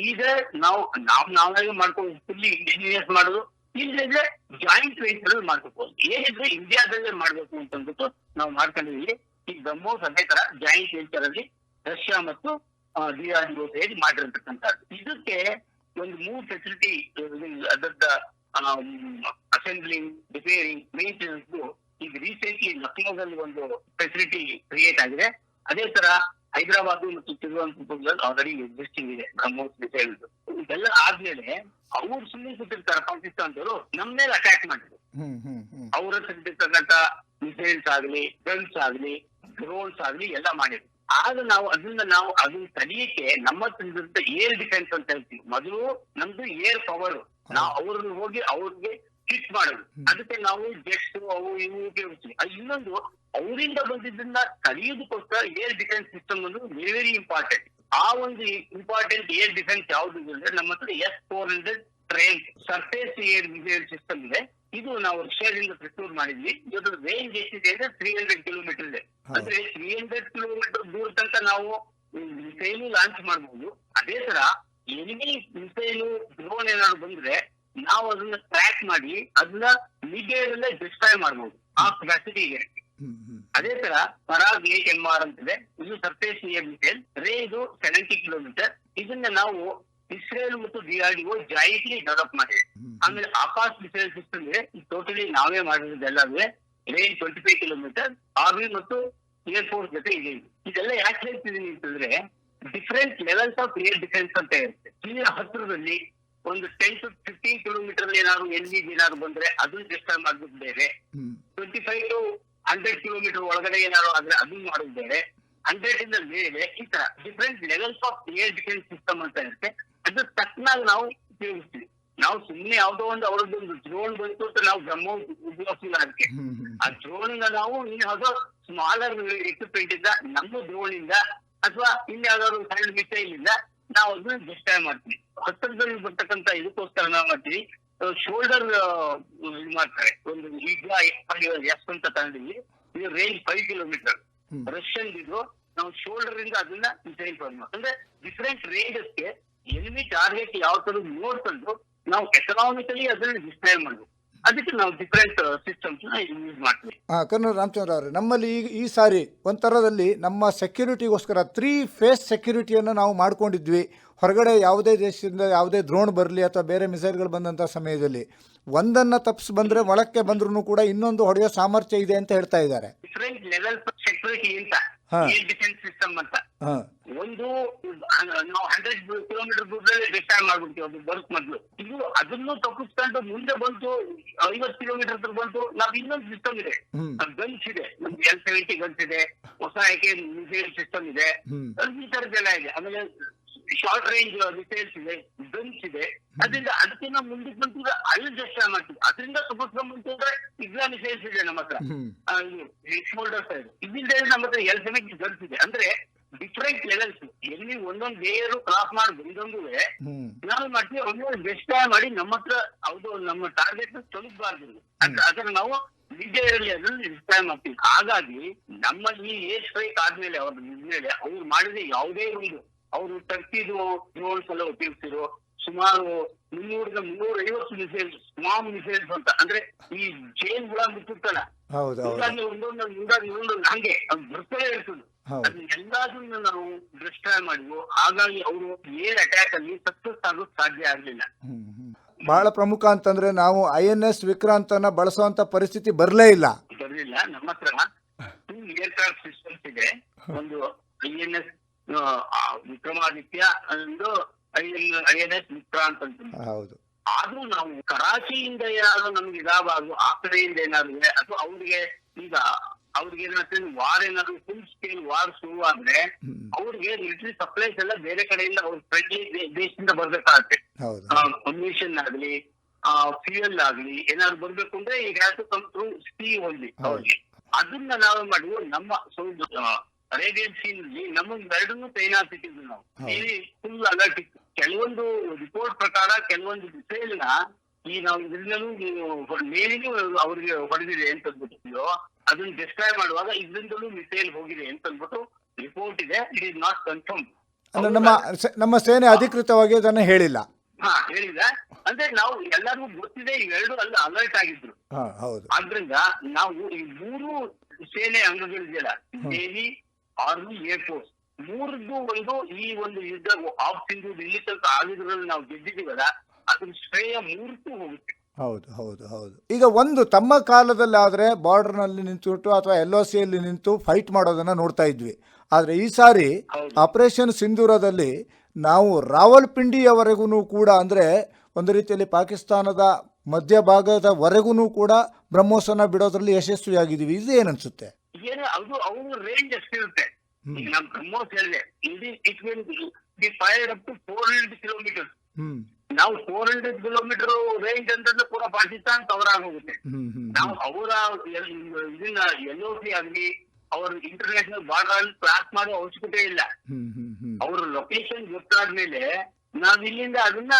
ಈಗ ನಾವು ನಾವ್ ನಾವೇ ಮಾಡ್ಕೊಂಡು ಫುಲ್ಲಿ ಇಂಜಿನಿಯರ್ಸ್ ಮಾಡೋದು ಇಲ್ಲದ್ರೆ ಜಾಯಿಂಟ್ ವೆಂಚರ್ ಮಾಡ್ಕೋಬಹುದು ಏನಿದ್ರೆ ಇಂಡಿಯಾದಲ್ಲೇ ಮಾಡ್ಬೇಕು ಅಂತ ಅಂದ್ಬಿಟ್ಟು ನಾವು ಮಾಡ್ಕೊಂಡಿದೀವಿ ಈ ಬ್ರಹ್ಮೋಸ್ ಅದೇ ತರ ಜಾಯಿಂಟ್ ವೆಂಚರ್ ಅಲ್ಲಿ ರಷ್ಯಾ ಮತ್ತು ಡಿಆರ್ಡಿಒ ಸೇರಿ ಮಾಡಿರ್ತಕ್ಕಂಥದ್ದು. ಇದಕ್ಕೆ ಒಂದು ಮೂರು ಫೆಸಿಲಿಟಿ ಅದರದ ಅಸೆಂಬ್ಲಿಂಗ್ ರಿಪೇರಿಂಗ್ ಮೇಂಟೆನೆನ್ಸ್ ಈಗ ರೀಸೆಂಟ್ಲಿ ಲಕ್ನೋದಲ್ಲಿ ಒಂದು ಫೆಸಿಲಿಟಿ ಕ್ರಿಯೇಟ್ ಆಗಿದೆ. ಅದೇ ತರ ಹೈದರಾಬಾದ್ ಮತ್ತು ತಿರುವನಂತಪುರದಲ್ಲಿ ಆಲ್ರೆಡಿ ಎಕ್ಸಿಸ್ಟಿಂಗ್ ಇದೆ ಬ್ರಹ್ಮೋಸ್ ಮಿಸೈಲ್ ಇದೆಲ್ಲ ಆದ್ಮೇಲೆ ಅವ್ರು ಸುಮ್ಮನೆ ಕೂತಿರ್ತಾರೆ ಪಾಕಿಸ್ತಾನದವರು ನಮ್ಮ ಮೇಲೆ ಅಟ್ಯಾಕ್ ಮಾಡಿದ್ರು ಅವ್ರ ಇರ್ತಕ್ಕಂಥ ಮಿಸೈಲ್ಸ್ ಆಗ್ಲಿ ಗನ್ಸ್ ಆಗ್ಲಿ ಡ್ರೋನ್ಸ್ ಆಗ್ಲಿ ಎಲ್ಲ ಮಾಡಿದ್ರು. ಆಗ ನಾವು ಅದನ್ನ ನಾವು ಅದನ್ನ ತಡೆಯಕ್ಕೆ ನಮ್ಮ ಹತ್ರ ಏರ್ ಡಿಫೆನ್ಸ್ ಅಂತ ಹೇಳ್ತೀವಿ. ಮೊದಲು ನಮ್ದು ಏರ್ ಪವರ್ ನಾವು ಅವ್ರನ್ನ ಹೋಗಿ ಅವ್ರಿಗೆ ಹಿಟ್ ಮಾಡೋದು. ಅದಕ್ಕೆ ನಾವು ಜೆಟ್ಸ್ ಅವು ಇವು ಉಪಯೋಗಿಸ್ತೀವಿ. ಇನ್ನೊಂದು ಅವರಿಂದ ಬಂದಿದ್ದನ್ನ ಕಲಿಯೋದಕ್ಕೋಸ್ಕರ ಏರ್ ಡಿಫೆನ್ಸ್ ಸಿಸ್ಟಮ್ ಒಂದು ವೆರಿ ವೆರಿ ಇಂಪಾರ್ಟೆಂಟ್ ಆ ಒಂದು ಇಂಪಾರ್ಟೆಂಟ್ ಏರ್ ಡಿಫೆನ್ಸ್ ಯಾವ್ದು ಅಂದ್ರೆ ನಮ್ಮ ಹತ್ರ S four hundred train surface air missile system ಇದೆ. ಇದು ನಾವು ರಷ್ಯಾದಿಂದ ಪ್ರಿಸ್ಟೋರ್ ಮಾಡಿದ್ವಿ. ಇದ್ರ ರೇಂಜ್ ಎಷ್ಟಿದೆ ಅಂದ್ರೆ ತ್ರೀ ಹಂಡ್ರೆಡ್ ಕಿಲೋಮೀಟರ್ ಇದೆ. ಅಂದ್ರೆ ತ್ರೀ ಹಂಡ್ರೆಡ್ ಕಿಲೋಮೀಟರ್ ದೂರ ತನಕ ನಾವು ಮಿಸೈಲು ಲಾಂಚ್ ಮಾಡಬಹುದು ಅದೇ ತರ ಎನಿಮಿ ಮಿಸೈಲು ಡ್ರೋನ್ ಏನಾದ್ರು ಬಂದ್ರೆ ನಾವು ಅದನ್ನ ಟ್ರ್ಯಾಕ್ ಮಾಡಿ ಅದನ್ನ ಮಿಡೇರಲ್ಲೇ ಡಿಸ್ಟ್ರಾಯ್ ಮಾಡಬಹುದು ಆ ಕೆಪಾಸಿಟಿ ಇದೆ ಅದೇ ತರ ಪರಾಗ್ ಏಟ್ ಎಂ ಆರ್ ಅಂತಿದೆ ಇದು ಸರ್ಫೇಸ್ ನಿಯರ್ ಮಿಸೈಲ್ ಇದು ಸೆವೆಂಟಿ ಕಿಲೋಮೀಟರ್ ಇದನ್ನ ನಾವು ಇಸ್ರೇಲ್ ಮತ್ತು ಡಿಆರ್ಡಿಒ ಜಾಯಿಂಟ್ಲಿ ಡೆವಲಪ್ ಮಾಡಿದೆ ಆಮೇಲೆ ಆಕಾಶ್ ಮಿಸೈಲ್ ಸಿಸ್ಟಮ್ ಇದೆ ಟೋಟಲಿ ನಾವೇ ಮಾಡಿರೋದೆಲ್ಲವೇ range twenty five kilometre army ಮತ್ತು ಏರ್ ಫೋರ್ಸ್ ಜೊತೆ ಇದೆ. ಇದೆಲ್ಲ ಯಾಕೆ ಹೇಳ್ತಿದ್ದೀನಿ ಅಂತಂದ್ರೆ different levels of air defence ಅಂತ ಇರುತ್ತೆ. ಇಲ್ಲಿ ಹತ್ತಿರದಲ್ಲಿ ಒಂದು ಟೆನ್ ಟು ಫಿಫ್ಟೀನ್ ಕಿಲೋಮೀಟರ್ ಏನಾದ್ರು ಎಲ್ ಜಿ ಏನಾದ್ರು ಬಂದ್ರೆ ಅದನ್ನ ಡಿಸ್ಟರ್ಬ್ ಮಾಡೋದು ಬೇರೆ twenty five to hundred kilometre ಒಳಗಡೆ ಏನಾದ್ರು ಆದ್ರೆ ಅದನ್ನ ಮಾಡೋದು ಬೇರೆ ಹಂಡ್ರೆಡ್ ಇಂದ ಮೇಲೆ ಈ ತರ different levels of air defence system ಅಂತ ಇರುತ್ತೆ. ಅದ್ರ ತಕ್ಕನಾಗಿ ನಾವು ಉಪಯೋಗಿಸ್ತೀವಿ. ನಾವು ಸುಮ್ಮನೆ ಯಾವ್ದೋ ಒಂದು ಅವ್ರದ್ದೊಂದು ಡ್ರೋನ್ ಬಂತು ಅಂತ ನಾವು ಬ್ರಹ್ಮ ಉಪಯೋಗಿಸಿಲ್ಲ ಅದಕ್ಕೆ. ಆ ಡ್ರೋನ್ ಇಂದ ನಾವು ಇನ್ ಯಾವ್ದೋ ಸ್ಮಾಲರ್ ಎಕ್ವಿಪ್ಮೆಂಟ್ ಇಂದ ನಮ್ಮ ಡ್ರೋನ್ ಇಂದ ಅಥವಾ ಇನ್ ಯಾವ್ದಾದ್ರು ಸಣ್ಣ ಮಿಸೈಲ್ ಇಂದ ನಾವು ಅದನ್ನ ಡಿಸ್ಟ್ರಾಯ್ ಮಾಡ್ತೀವಿ. ಹತ್ತಿರದಲ್ಲಿ ಬರ್ತಕ್ಕಂತ ಇದಕ್ಕೋಸ್ಕರ ನಾವು ಮಾಡ್ತೀವಿ. ಶೋಲ್ಡರ್ ಇದು ಮಾಡ್ತಾರೆ. ಒಂದು ಈಗ ಎಸ್ ಅಂತ ತಂದಿದ್ವಿ ಇದು ರೇಂಜ್ ಫೈವ್ ಕಿಲೋಮೀಟರ್. ರಷ್ಯನ್ ಇದು ನಾವು ಶೋಲ್ಡರ್ ಇಂದ ಅದನ್ನ ಡಿಸೈನ್ ಅಂದ್ರೆ ಡಿಫರೆಂಟ್ ರೇಂಜಸ್ಗೆ ಎನಿಮಿ ಟಾರ್ಗೆಟ್ ಯಾವ ತರ ನೋಡ್ಕೊಂಡು ನಾವು ಎಕನಾಮಿಕಲಿ ಅದನ್ನ ಡಿಸ್ಟೈನ್ ಮಾಡ್ಬೇಕು. ಅದಕ್ಕೆ ನಾವು ಡಿಫರೆಂಟ್ ಸಿಸ್ಟಮ್ಸ್ ಯೂಸ್ ಮಾಡ್ತೀವಿ.
ಕರ್ನೂಲ್ ರಾಮಚಂದ್ರ ಅವರೇ ನಮ್ಮಲ್ಲಿ ಈಗ ಈ ಸಾರಿ ಒಂಥರದಲ್ಲಿ ನಮ್ಮ ಸೆಕ್ಯೂರಿಟಿಗೋಸ್ಕರ ತ್ರೀ ಫೇಸ್ ಸೆಕ್ಯೂರಿಟಿಯನ್ನು ನಾವು ಮಾಡ್ಕೊಂಡಿದ್ವಿ. ಹೊರಗಡೆ ಯಾವುದೇ ದೇಶದಿಂದ ಯಾವುದೇ ದ್ರೋಣ್ ಬರಲಿ ಅಥವಾ ಬೇರೆ ಮಿಸೈಲ್ಗಳು ಬಂದಂಥ ಸಮಯದಲ್ಲಿ. ಒಂದನ್ನು ತಪ್ಪಿಸ್ ಬಂದರೆ ಒಳಕ್ಕೆ ಬಂದ್ರೂ ಕೂಡ ಇನ್ನೊಂದು ಹೊಡೆಯೋ ಸಾಮರ್ಥ್ಯ ಇದೆ ಅಂತ ಹೇಳ್ತಾ ಇದ್ದಾರೆ.
ಡಿಫರೆಂಟ್ ಲೆವೆಲ್ ಸೆಕ್ಯೂರಿಟಿ ಅಂತ. ಏರ್ ಡಿಫೆನ್ಸ್ ಸಿಸ್ಟಮ್ ಅಂತ. ಒಂದು ನಾವು ಹಂಡ್ರೆಡ್ ಕಿಲೋಮೀಟರ್ ದೂರದಲ್ಲಿ ಡಿಸ್ಟ್ರಾಯ್ ಮಾಡ್ಬಿಡ್ತೀವಿ ಅದು ಬರುತ್ ಮೊದಲು. ಇದು ಅದನ್ನು ತಪ್ಪಿಸ್ಕೊಂಡು ಮುಂದೆ ಬಂತು ಐವತ್ತು ಕಿಲೋಮೀಟರ್ ಹತ್ರ ಬಂತು ನಾವ್ ಇನ್ನೊಂದು ಸಿಸ್ಟಮ್ ಇದೆ. ಗನ್ಸ್ ಇದೆ. ನಮ್ಗೆ ಎಲ್ ಸೆವೆಂಟಿ ಗನ್ಸ್ ಇದೆ ಹೊಸ ಐಕೆ ಮಿಸೈಲ್ ಸಿಸ್ಟಮ್ ಇದೆ. ಈ ತರದ್ದೆಲ್ಲ ಇದೆ. ಆಮೇಲೆ ಶಾರ್ಟ್ ರೇಂಜ್ ಮಿಸೈಲ್ಸ್ ಇದೆ ಗನ್ಸ್ ಇದೆ. ಅದರಿಂದ ಅದಕ್ಕಿಂತ ಮುಂದಕ್ಕೆ ಬಂತಿದ್ರೆ ಅಲ್ಲಿ ಜಸ್ಟ್ ಮಾಡ್ತೀವಿ. ಅದರಿಂದ ಅಂದ್ರೆ ಇಗ್ಲಾ ಮಿಸೈಲ್ಸ್ ಇದೆ ನಮ್ಮ ಹತ್ರ.
ಹ್ಮ್.
ಇದೆ ಸೈಡ್ ಇದಿಲ್ಲದೆ ನಮ್ಮ ಹತ್ರ ಎಲ್ ಸೆವೆಂಟಿ ಗನ್ಸ್ ಇದೆ. ಅಂದ್ರೆ ಡಿಫ್ರೆಂಟ್ ಲೆವೆಲ್ಸ್ ಎಲ್ಲಿ ಒಂದೊಂದು ಲೇಯರ್ ಕ್ರಾಸ್ ಮಾಡಿ ಬಂದೊಂದು ನಾವು ಮಾಡ್ತೀವಿ ಒಂದೊಂದು ಬೆಸ್ಟ್ ಮಾಡಿ ನಮ್ಮ ಹತ್ರ ನಮ್ಮ ಟಾರ್ಗೆಟ್ ತಲುಪಬಾರ್ದು ಅದ್- ಅದನ್ನ ನಾವು ಇರಲಿ ಅದನ್ನ ಡಿಸ್ಟ್ರಾಯ್ ಮಾಡ್ತೀವಿ. ಹಾಗಾಗಿ ನಮ್ಮ ಈ ಏರ್ ಸ್ಟ್ರೈಕ್ ಆದ್ಮೇಲೆ ಅವ್ರ ಮೇಲೆ ಅವ್ರು ಮಾಡಿದ ಯಾವುದೇ ಒಂದು ಅವರು ಟರ್ಕಿದು ಡ್ರೋನ್ಸ್ ಸಲ ಉಪಯೋಗಿಸಿದ್ರು ಸುಮಾರು ಮುನ್ನೂರಿಂದ ಮುನ್ನೂರ ಐವತ್ತು ಮಿಸೈಲ್ಸ್ ಸ್ಮಾಮ್ ಮಿಸೈಲ್ಸ್ ಅಂತ. ಅಂದ್ರೆ ಈ ಜೇನ್ ಹುಳ ಹಿಂಗಾಗಿ ಒಂದೊಂದು ಇನ್ನೊಂದು ಹಂಗೆ ಅದು ಬರ್ತಲೇ ಇರ್ತದೆ. ಅದನ್ನ ಎಲ್ಲದನ್ನ ನಾವು ಡಿಸ್ಟ್ರಾಯ್ ಮಾಡಿದ್ವು. ಹಾಗಾಗಿ ಅವರು ಏರ್ ಅಟ್ಯಾಕ್ ಅಲ್ಲಿ ಸಕ್ಸಸ್ ಆಗೋದು ಸಾಧ್ಯ ಆಗ್ಲಿಲ್ಲ.
ಬಹಳ ಪ್ರಮುಖ ಅಂತಂದ್ರೆ ನಾವು ಐ ಎನ್ ಎಸ್ ವಿಕ್ರಾಂತನ ಬಳಸುವಂತ ಪರಿಸ್ಥಿತಿ ಬರಲೇ ಇಲ್ಲ.
ಬರಲಿಲ್ಲ. ನಮ್ಮ ಹತ್ರ ಟೂ ಏರ್ ಕ್ರಾಫ್ಟ್ ಸಿಸ್ಟಮ್ಸ್ ಇದೆ ಒಂದು ಐ ಎನ್ ಎಸ್ ವಿಕ್ರಮಾದಿತ್ಯ ಅಂದು ಐ ಎನ್ ಎಸ್ ವಿಕ್ರಾಂತ್ ಅಂತ
ಹೌದು.
ಆದ್ರೂ ನಾವು ಕರಾಚಿಯಿಂದ ಏನಾದ್ರು ನಮ್ಗೆ ಇದಾಗಬಾರ್ದು ಆ ಕಡೆಯಿಂದ ಏನಾದ್ರು ಅಥವಾ ಅವ್ರಿಗೆ ಈಗ ಅವ್ರಿಗೆ ಏನಾಗ್ತದೆ ವಾರ್ ಏನಾದ್ರು ಫುಲ್ ಸ್ಕೇಲ್ ವಾರ್ ಶುರು ಆದ್ರೆ. ಅವ್ರಿಗೆ ಮಿಲಿಟರಿ ಸಪ್ಲೈಸ್ ಎಲ್ಲ ಬೇರೆ ಕಡೆಯಿಂದ ಅವ್ರ ಫ್ರೆಂಡ್ಲಿ ದೇಶದಿಂದ ಬರ್ಬೇಕಾಗತ್ತೆ. ಕಮಿಷನ್ ಆಗ್ಲಿ ಫ್ಯೂಯಲ್ ಆಗ್ಲಿ ಏನಾದ್ರು ಬರ್ಬೇಕು ಅಂದ್ರೆ ಈಗ to come through sea only ಅವ್ರಿಗೆ. ಅದನ್ನ ನಾವು ಮಾಡುವ ನಮ್ಮ ಅರೇಬಿಯನ್ ಸೀನ್ ನಮ್ಮ ಎರಡನ್ನೂ ಆಗ್ತಿದ್ವಿ ನಾವು.
ಇಲ್ಲಿ
ಫುಲ್ ಅಲರ್ಟ್ ಇತ್ತು ಕೆಲವೊಂದು ರಿಪೋರ್ಟ್ ಪ್ರಕಾರ ಕೆಲವೊಂದು ನ ಈ ನಾವು ಇದ್ರಿಂದಲೂ ಮೇಲಿನೂ ಅವ್ರಿಗೆ ಹೊಡೆದಿದೆ ಅಂತ ಅಂದ್ಬಿಟ್ಟು ಅದನ್ನ ಡಿಸ್ಕ್ರೈಬ್ ಮಾಡುವಾಗ ಇದ್ರಿಂದಲೂ ಮಿಸೈಲ್ ಹೋಗಿದೆ ಅಂತ ಅಂದ್ಬಿಟ್ಟು ರಿಪೋರ್ಟ್ ಇದೆ. ಇಟ್ ಇಸ್ ನಾಟ್ ಕನ್ಫರ್ಮ್
ಅಂದ್ರೆ ನಮ್ಮ ನಮ್ಮ ಸೇನೆ ಅಧಿಕೃತವಾಗಿ ಅದನ್ನ ಹೇಳಿಲ್ಲ.
ಹಾ ಹೇಳಿದ ಅಂದ್ರೆ ನಾವು ಎಲ್ಲರಿಗೂ ಗೊತ್ತಿದೆ ಇವೆರಡು ಅಲ್ಲಿ ಅಲರ್ಟ್ ಆಗಿದ್ರು. ಆದ್ರಿಂದ ನಾವು ಈ ಮೂರು ಸೇನೆ ಅಂಗಗಳಿದೆಯಲ್ಲ ನೇವಿ ಆರ್ಮಿ ಏರ್ ಫೋರ್ಸ್. ಮೂರದ್ದು ಒಂದು ಈ ಒಂದು ಯುದ್ಧ ಆಫ್ ಸಿಂಧು ಇಲ್ಲಿ ತನಕ ಆಗಿದ್ರಲ್ಲಿ ನಾವು ಗೆದ್ದಿದ್ದೀವಲ್ಲ ಅದ್ರ ಶ್ರೇಯ ಮೂರ್ತು ಹೋಗುತ್ತೆ.
ಹೌದು ಹೌದು ಹೌದು. ಈಗ ಒಂದು ತಮ್ಮ ಕಾಲದಲ್ಲಿ ಆದರೆ ಬಾರ್ಡರ್ನಲ್ಲಿ ನಿಂತುಬಿಟ್ಟು ಅಥವಾ ಎಲ್ ಒ ಸಿಯಲ್ಲಿ ನಿಂತು ಫೈಟ್ ಮಾಡೋದನ್ನು ನೋಡ್ತಾ ಇದ್ವಿ. ಆದರೆ ಈ ಸಾರಿ ಆಪರೇಷನ್ ಸಿಂಧೂರದಲ್ಲಿ ನಾವು ರಾವಲ್ಪಿಂಡಿಯವರೆಗೂ ಕೂಡ ಅಂದರೆ ಒಂದು ರೀತಿಯಲ್ಲಿ ಪಾಕಿಸ್ತಾನದ ಮಧ್ಯಭಾಗದವರೆಗೂ ಕೂಡ ಬ್ರಹ್ಮೋಸನ ಬಿಡೋದ್ರಲ್ಲಿ ಯಶಸ್ವಿಯಾಗಿದ್ದೀವಿ. ಇದು ಏನನ್ಸುತ್ತೆ
ಏನು ಅದು ಅವ್ರ ರೇಂಜ್ ಎಷ್ಟಿರುತ್ತೆ ಈಗ ನಮ್ ಬ್ರಹ್ಮೋಸ್ ಹೇಳಿದೆ ಇಲ್ಲಿ it will be fire up to four hundred kilometre ನಾವು ಫೋರ್ ಹಂಡ್ರೆಡ್ ಕಿಲೋಮೀಟರ್ ರೇಂಜ್ ಅಂತಂದ್ರೆ ಕೂಡ ಪಾಕಿಸ್ತಾನ್ ಕವರ್ ಆಗೋಗುತ್ತೆ. ನಾವು ಅವರ ಇದನ್ನ ಎಲ್ ಒ ಸಿ ಆಗಲಿ ಅವ್ರ ಇಂಟರ್ನ್ಯಾಷನಲ್ ಬಾರ್ಡರ್ ಅಲ್ಲಿ ಕ್ರಾಸ್ ಮಾಡೋ ಅವಶ್ಯಕತೆ ಇಲ್ಲ. ಅವ್ರ ಲೊಕೇಶನ್ ಗೊತ್ತಾದ್ಮೇಲೆ ನಾವ್ ಇಲ್ಲಿಂದ ಅದನ್ನ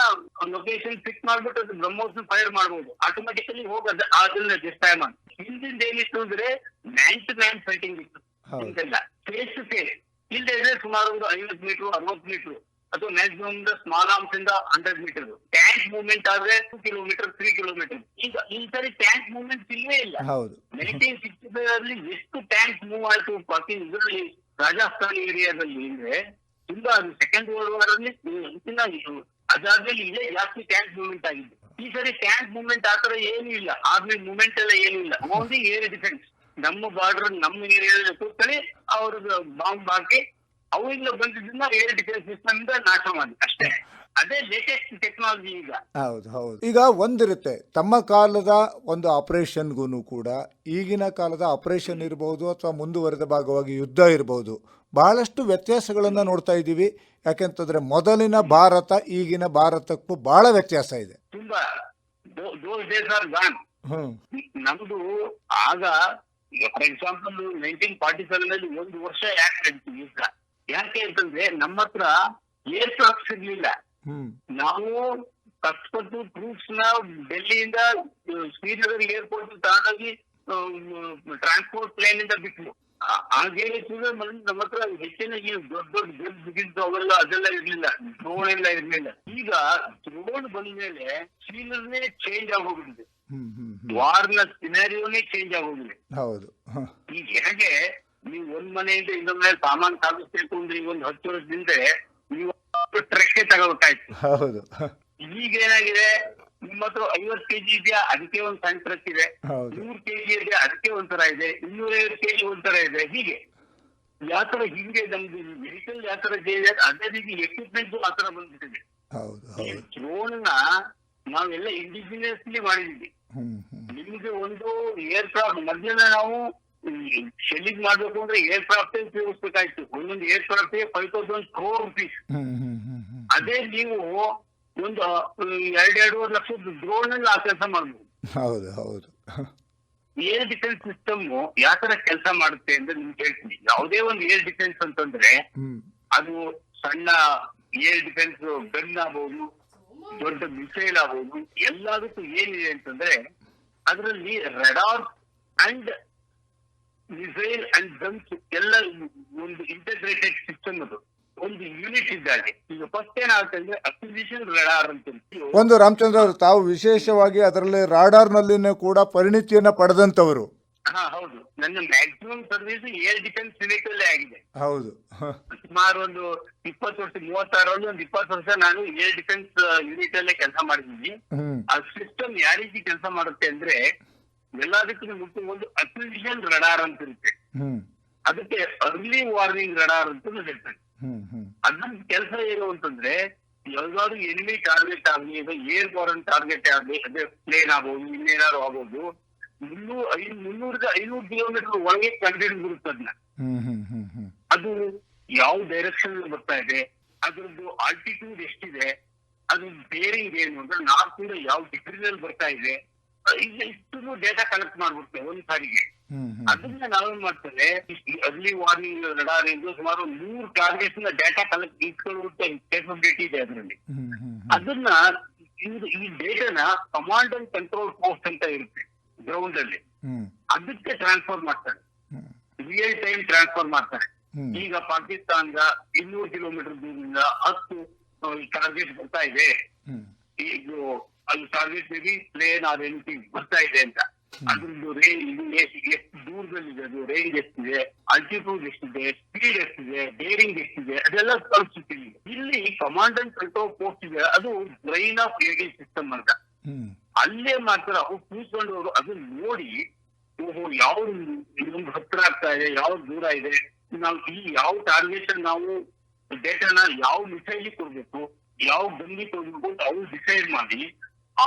ಲೊಕೇಶನ್ ಫಿಕ್ಸ್ ಮಾಡ್ಬಿಟ್ಟು ಅದು ಬ್ರಹ್ಮೋಸ್ ಫೈರ್ ಮಾಡ್ಬೋದು. ಆಟೋಮೆಟಿಕಲಿ ಹೋಗೋದು ಅದನ್ನ ಡಿಸ್ಟ್ರಾಯ್ ಮಾಡಿ ಹಿಂದಿಂದ ಏನಿತ್ತು ಅಂದ್ರೆ ಮ್ಯಾನ್ ಟು ಮ್ಯಾನ್ ಫೈಟಿಂಗ್ ಇತ್ತು.
ಹೌದು.
ಹಿಂದೆಲ್ಲ. ಫೇಸ್ ಟು ಫೇಸ್ ಇಲ್ಲದೆ ಇದ್ರೆ ಸುಮಾರು ಒಂದು ಐವತ್ತು ಮೀಟರ್ ಅರವತ್ತು ಮೀಟರ್ ಅಥವಾ ಮ್ಯಾಕ್ಸಿಮಮ್ ಸ್ಮಾಲ್ ಆರ್ಮ್ಸ್ ಇಂದ ಹಂಡ್ರೆಡ್ ಮೀಟರ್ ಟ್ಯಾಂಕ್ ಮೂವ್ಮೆಂಟ್ ಆದ್ರೆ ಟೂ ಕಿಲೋಮೀಟರ್ ತ್ರೀ ಕಿಲೋಮೀಟರ್ ಈಗ ಈ ಸರಿ ಟ್ಯಾಂಕ್ ಮೂವ್ಮೆಂಟ್ ಇಲ್ಲೇ
ಇಲ್ಲ.
ನೈನ್ಟೀನ್ ಸಿಕ್ಸ್ಟಿ ಫೈವ್ ಅಲ್ಲಿ ಎಷ್ಟು ಟ್ಯಾಂಕ್ ಮೂವ್ ಆಯ್ತು ಇದರಲ್ಲಿ ರಾಜಸ್ಥಾನ್ ಏರಿಯಾದಲ್ಲಿ ಅಂದ್ರೆ ತುಂಬಾ ಸೆಕೆಂಡ್ ವರ್ಲ್ಡ್ ವಾರ್ ಅಲ್ಲಿ ಚೆನ್ನಾಗಿತ್ತು ಇದು. ಅದಾದ್ಮೇಲೆ ಇಲ್ಲೇ ಜಾಸ್ತಿ ಟ್ಯಾಂಕ್ ಮೂವ್ಮೆಂಟ್ ಆಗಿದೆ. ಈ ಸರಿ ಟ್ಯಾಂಕ್ ಮೂವ್ಮೆಂಟ್ ಆತರ ಏನು ಇಲ್ಲ. ಆರ್ಮಿ ಮೂವ್ಮೆಂಟ್ ಎಲ್ಲ ಏನು ಇಲ್ಲ. ಓನ್ಲಿ ಏರ್ ಡಿಫೆನ್ಸ್ ನಮ್ಮ ಬಾರ್ಡರ್ ನಮ್ಮ ಏರಿಯಾದಲ್ಲಿ ಕೂತ್ಕೊಳ್ಳಿ, ಅವ್ರದ್ದು ಬಾಂಬ್ ಹಾಕಿ ಅವರಿಂದ ಬಂದಿದ್ದನ್ನ ಏರ್ ಡಿಫೆನ್ಸ್ ಸಿಸ್ಟಮ್ ಇಂದ ನಾಶ ಮಾಡಿ. ಅಷ್ಟೇ. ಅದೇ ಲೇಟೆಸ್ಟ್ ಟೆಕ್ನಾಲಜಿ ಈಗ.
ಹೌದು ಹೌದು. ಈಗ ಒಂದಿರುತ್ತೆ. ತಮ್ಮ ಕಾಲದ ಒಂದು ಆಪರೇಷನ್ಗೂ ಕೂಡ ಈಗಿನ ಕಾಲದ ಆಪರೇಷನ್ ಇರಬಹುದು ಅಥವಾ ಮುಂದುವರೆದ ಭಾಗವಾಗಿ ಯುದ್ಧ ಇರ್ಬೋದು. ಬಹಳಷ್ಟು ವ್ಯತ್ಯಾಸಗಳನ್ನು ನೋಡ್ತಾ ಇದ್ದೀವಿ. ಯಾಕೆಂತಂದ್ರೆ ಮೊದಲಿನ ಭಾರತ ಈಗಿನ ಭಾರತಕ್ಕೂ ಬಹಳ ವ್ಯತ್ಯಾಸ ಇದೆ.
ತುಂಬಾ. Those days are gone.
ಹ್ಮ್.
ನಮ್ದು ಆಗ for example nineteen forty seven ಅಲ್ಲಿ ಒಂದು ವರ್ಷ ಯಾಕೆ ನಡೀತು ಯುದ್ಧ ಯಾಕೆ ಅಂತಂದ್ರೆ ನಮ್ಮ ಹತ್ರ ಏರ್ ಕ್ರಾಫ್ಟ್ಸ್ ಇರ್ಲಿಲ್ಲ. ನಾವು ಕಷ್ಟಪಟ್ಟು ಟ್ರೂಪ್ಸ್ನ ಡೆಲ್ಲಿಯಿಂದ ಶ್ರೀನಗರ್ ಏರ್ಪೋರ್ಟ್ ತಾನಾಗಿ ಟ್ರಾನ್ಸ್ಪೋರ್ಟ್ ಪ್ಲೇನ್ ಇಂದ ಬಿಟ್ರು. ಆ- ಆಗೇನಿರ್ತದೆ ನಮ್ಮ ಹತ್ರ ಹೆಚ್ಚಿನ ಈ ದೊಡ್ಡ ದೊಡ್ಡ ಗಿನ್ಸ್ ಅವೆಲ್ಲ ಅದೆಲ್ಲ ಇರ್ಲಿಲ್ಲ ಡ್ರೋನ್ ಇರ್ಲಿಲ್ಲ. ಈಗ ಡ್ರೋನ್ ಬಂದ್ಮೇಲೆ ಸೀನರ್ನೇ ಚೇಂಜ್ ಆಗೋಗ್ಬಿಟ್ಟಿದೆ ವಾರ್ನ ಸಿನಾರಿಯೋನೇ ಚೇಂಜ್ ಆಗೋಗಿದೆ.
ಹೌದು.
ಈಗ ಹೇಗೆ ನೀವು ಒಂದ್ ಮನೆಯಿಂದ ಇನ್ನೊಂದ್ ಮನೆ ಸಾಮಾನು ಸಾಗಿಸ್ಬೇಕು ಅಂದ್ರೆ ಈಗ ಒಂದು ಹತ್ತು ವರ್ಷದಿಂದ ನೀವು ಟ್ರಕ್ಕೆ ತಗೋಬೇಕಾಯ್ತು.
ಹೌದು.
ಈಗ ಏನಾಗಿದೆ? ನಿಮ್ಮ ಹತ್ರ ಐವತ್ ಕೆಜಿ ಇದೆಯಾ? ಅದಕ್ಕೆ ಒಂದ್ ಸಣ್ಣ ಟ್ರಕ್ ಇದೆ. ನೂರ್ ಕೆಜಿ ಇದೆ ಅದಕ್ಕೆ ಒಂಥರ ಇದೆ. ಇನ್ನೂರೈವತ್ತು ಕೆಜಿ ಒಂಥರ ಇದೆ. ಹೀಗೆ. ಯಾವ ತರ ಹಿಂಗೆ ನಮ್ದು ವೆಹಿಕಲ್ ಯಾವ ತರ ಇದೆ ಅದೇ ರೀತಿ ಎಕ್ವಿಪ್ಮೆಂಟ್ ಆ ತರ ಬಂದ್ಬಿಟ್ಟಿದೆ. ಡ್ರೋನ್ನ ನಾವೆಲ್ಲ ಇಂಡಿಜಿನಿಯಸ್ಲಿ ಮಾಡಿದೀವಿ ನಿಮ್ಗೆ ಒಂದು ಏರ್ ಕ್ರಾಫ್ಟ್ ಮೊದಲೆಲ್ಲ ನಾವು ಶೆಲ್ಲಿಂಗ್ ಮಾಡ್ಬೇಕು ಅಂದ್ರೆ ಏರ್ ಕ್ರಾಫ್ಟ್ ಉಪಯೋಗಿಸ್ಬೇಕಾಯ್ತು? ಒಂದೊಂದು aircraft five thousand crore rupees ಅದೇ ನೀವು ಒಂದು ಎರಡ್ ಎರಡೂವರೆ ಲಕ್ಷದ ಡ್ರೋನ್ ಅಲ್ಲಿ ಆ ಕೆಲಸ ಮಾಡಬಹುದು
ಹೌದು ಹೌದು.
ಏರ್ ಡಿಫೆನ್ಸ್ ಸಿಸ್ಟಮ್ ಯಾವ ತರ ಕೆಲಸ ಮಾಡುತ್ತೆ ಅಂತ ನಿಮ್ಗೆ ಹೇಳ್ತೀನಿ. ಯಾವುದೇ ಒಂದು ಏರ್ ಡಿಫೆನ್ಸ್ ಅಂತಂದ್ರೆ ಅದು ಸಣ್ಣ ಏರ್ ಡಿಫೆನ್ಸ್ ಗನ್ ಆಗ್ಬೋದು ದೊಡ್ಡ ಮಿಸೈಲ್ ಆಗ್ಬೋದು ಎಲ್ಲದಕ್ಕೂ ಏನಿದೆ ಅಂತಂದ್ರೆ ಅದರಲ್ಲಿ radar and missile and guns ಎಲ್ಲ ಒಂದು ಇಂಟಗ್ರೇಟೆಡ್ ಸಿಸ್ಟಮ್ ಅದು. ಒಂದು ಯೂನಿಟ್ ಇದ್ದಾಗೆ ಈಗ ಫಸ್ಟ್ ಏನಾಗುತ್ತೆ ಅಂದ್ರೆ ಅಕ್ವಿಸಿಷನ್ ರಡಾರ್ ಅಂತ
ಒಂದು ರಾಮಚಂದ್ರ ಅವರು ತಾವು ವಿಶೇಷವಾಗಿ ಅದರಲ್ಲಿ ರಾಡಾರ್ನಲ್ಲಿನೂ ಕೂಡ ಪರಿಣಿತಿಯನ್ನ ಪಡೆದಂತವರು
ಹಾ ಹೌದು. ನನ್ನ maximum service air defence unit ಅಲ್ಲೇ ಆಗಿದೆ.
ಹೌದು.
ಸುಮಾರು ಒಂದು ಇಪ್ಪತ್ತು ವರ್ಷ ಮೂವತ್ತಾರಲ್ಲಿ ಒಂದು ಇಪ್ಪತ್ತು ವರ್ಷ ನಾನು ಏರ್ ಡಿಫೆನ್ಸ್ ಯೂನಿಟ್ ಅಲ್ಲೇ ಕೆಲಸ ಮಾಡಿದ್ದೀನಿ. ಆ ಸಿಸ್ಟಮ್ ಯಾವ ರೀತಿ ಕೆಲಸ ಮಾಡುತ್ತೆ ಅಂದ್ರೆ ಎಲ್ಲದಕ್ಕೂ ಮುಖ್ಯ ಒಂದು ಅಕ್ವಿಸಿಷನ್ ರಡಾರ್ ಅಂತ ಇರುತ್ತೆ ಅದಕ್ಕೆ ಅರ್ಲಿ ವಾರ್ನಿಂಗ್ ರಡಾರ್ ಅಂತ ಹೇಳ್ತಾರೆ. ಅದ್ರ ಕೆಲಸ ಏನು ಅಂತಂದ್ರೆ ಎಲ್ಲಾರು ಎನಿಮಿ ಟಾರ್ಗೆಟ್ ಆಗಲಿ ಏರ್ ಬಾರನ್ ಟಾರ್ಗೆಟ್ ಆಗ್ಲಿ, ಅದೇ ಪ್ಲೇನ್ ಆಗ್ಬೋದು, ಇನ್ನೇನಾದ್ರು ಆಗ್ಬೋದು ಮುನ್ನೂರ ಐದು, ಮುನ್ನೂರಿಂದ ಐನೂರು ಕಿಲೋಮೀಟರ್ ಒಳಗೆ ಕಂಡಿಡ್ ಬರುತ್ತೆ ಅದನ್ನ ಅದು ಯಾವ ಡೈರೆಕ್ಷನ್ ಬರ್ತಾ ಇದೆ, ಅದ್ರದ್ದು ಆಲ್ಟಿಟ್ಯೂಡ್ ಎಷ್ಟಿದೆ, ಅದು ಬೇರಿಂಗ್ ಏನು ಅಂದ್ರೆ ನಾರ್ತ್ ಇಂದ ಯಾವ ಡಿಗ್ರಿನಲ್ಲಿ ಬರ್ತಾ ಇದೆ ಇಷ್ಟು ಡೇಟಾ ಕಲೆಕ್ಟ್ ಮಾಡ್ಬಿಡ್ತೇವೆ ಒಂದ್ ಸಾರಿಗೆ ಅದನ್ನ ನಾವೇನ್ ಮಾಡ್ತೇವೆ ಅರ್ಲಿ ವಾರ್ನಿಂಗ್ ರಡಾರ್ ಎಂದು ಸುಮಾರು ಮೂರು ಟಾರ್ಗೆಟ್ನ ಡೇಟಾ ಕಲೆಕ್ಟ್ ಇಟ್ಕೊಳ್ಳುವಂತ ಕೇಪಬಿಲಿಟಿ ಇದೆ ಅದರಲ್ಲಿ. ಅದನ್ನ ಇದು ಈ ಡೇಟಾನ ಕಮಾಂಡ್ ಅಂಡ್ ಕಂಟ್ರೋಲ್ ಪೋಸ್ಟ್ ಅಂತ ಇರುತ್ತೆ ಗ್ರೌಂಡ್ ಅಲ್ಲಿ. ಅದಕ್ಕೆ ಟ್ರಾನ್ಸ್ಫರ್ ಮಾಡ್ತಾರೆ. ರಿಯಲ್ ಟೈಮ್ ಟ್ರಾನ್ಸ್ಫರ್ ಮಾಡ್ತಾರೆ. ಈಗ ಪಾಕಿಸ್ತಾನದ ಇನ್ನೂರು ಕಿಲೋಮೀಟರ್ ದೂರದಿಂದ ಹತ್ತು ಟಾರ್ಗೆಟ್ ಬರ್ತಾ ಇದೆ. ಈಗ ಅಲ್ಲಿ target maybe plane or anything ಬರ್ತಾ ಇದೆ ಅಂತ. ಅದ್ರದ್ದು ರೇಂಜ್ ಎಷ್ಟು ದೂರದಲ್ಲಿದೆ ಅದು ರೇಂಜ್ ಎಷ್ಟಿದೆ ಅಲ್ಟಿಟ್ಯೂಡ್ ಎಷ್ಟಿದೆ ಸ್ಪೀಡ್ ಎಷ್ಟಿದೆ ಬೇರಿಂಗ್ ಎಷ್ಟಿದೆ ಅದೆಲ್ಲ ಕಲ್ಸುತ್ತೆ ಇಲ್ಲಿ commandant command and control post ಇದೆ ಅದು ಬ್ರೈನ್ ಆಫ್ ಏಡಿಂಗ್ ಸಿಸ್ಟಮ್ ಅಂತ. ಅಲ್ಲೇ ಮಾತ್ರ ಅವ್ರು ಕೂತ್ಕೊಂಡವರು ಅದನ್ನ ನೋಡಿ ಓಹೋ ಯಾವ್ದು ನಮ್ಗೆ ಹತ್ರ ಆಗ್ತಾ ಇದೆ ಯಾವ್ದು ದೂರ ಇದೆ. ನಾವು ಈ ಯಾವ ಟಾರ್ಗೆಟ್ ನಾವು ಡೇಟಾನ ಯಾವ ಮಿಸೈಲ್ ಕೊಡ್ಬೇಕು ಯಾವ ಗಂಗಿ ಕೊಡ್ಬೇಕು ಅಂತ ಅವ್ರು ಡಿಸೈಡ್ ಮಾಡಿ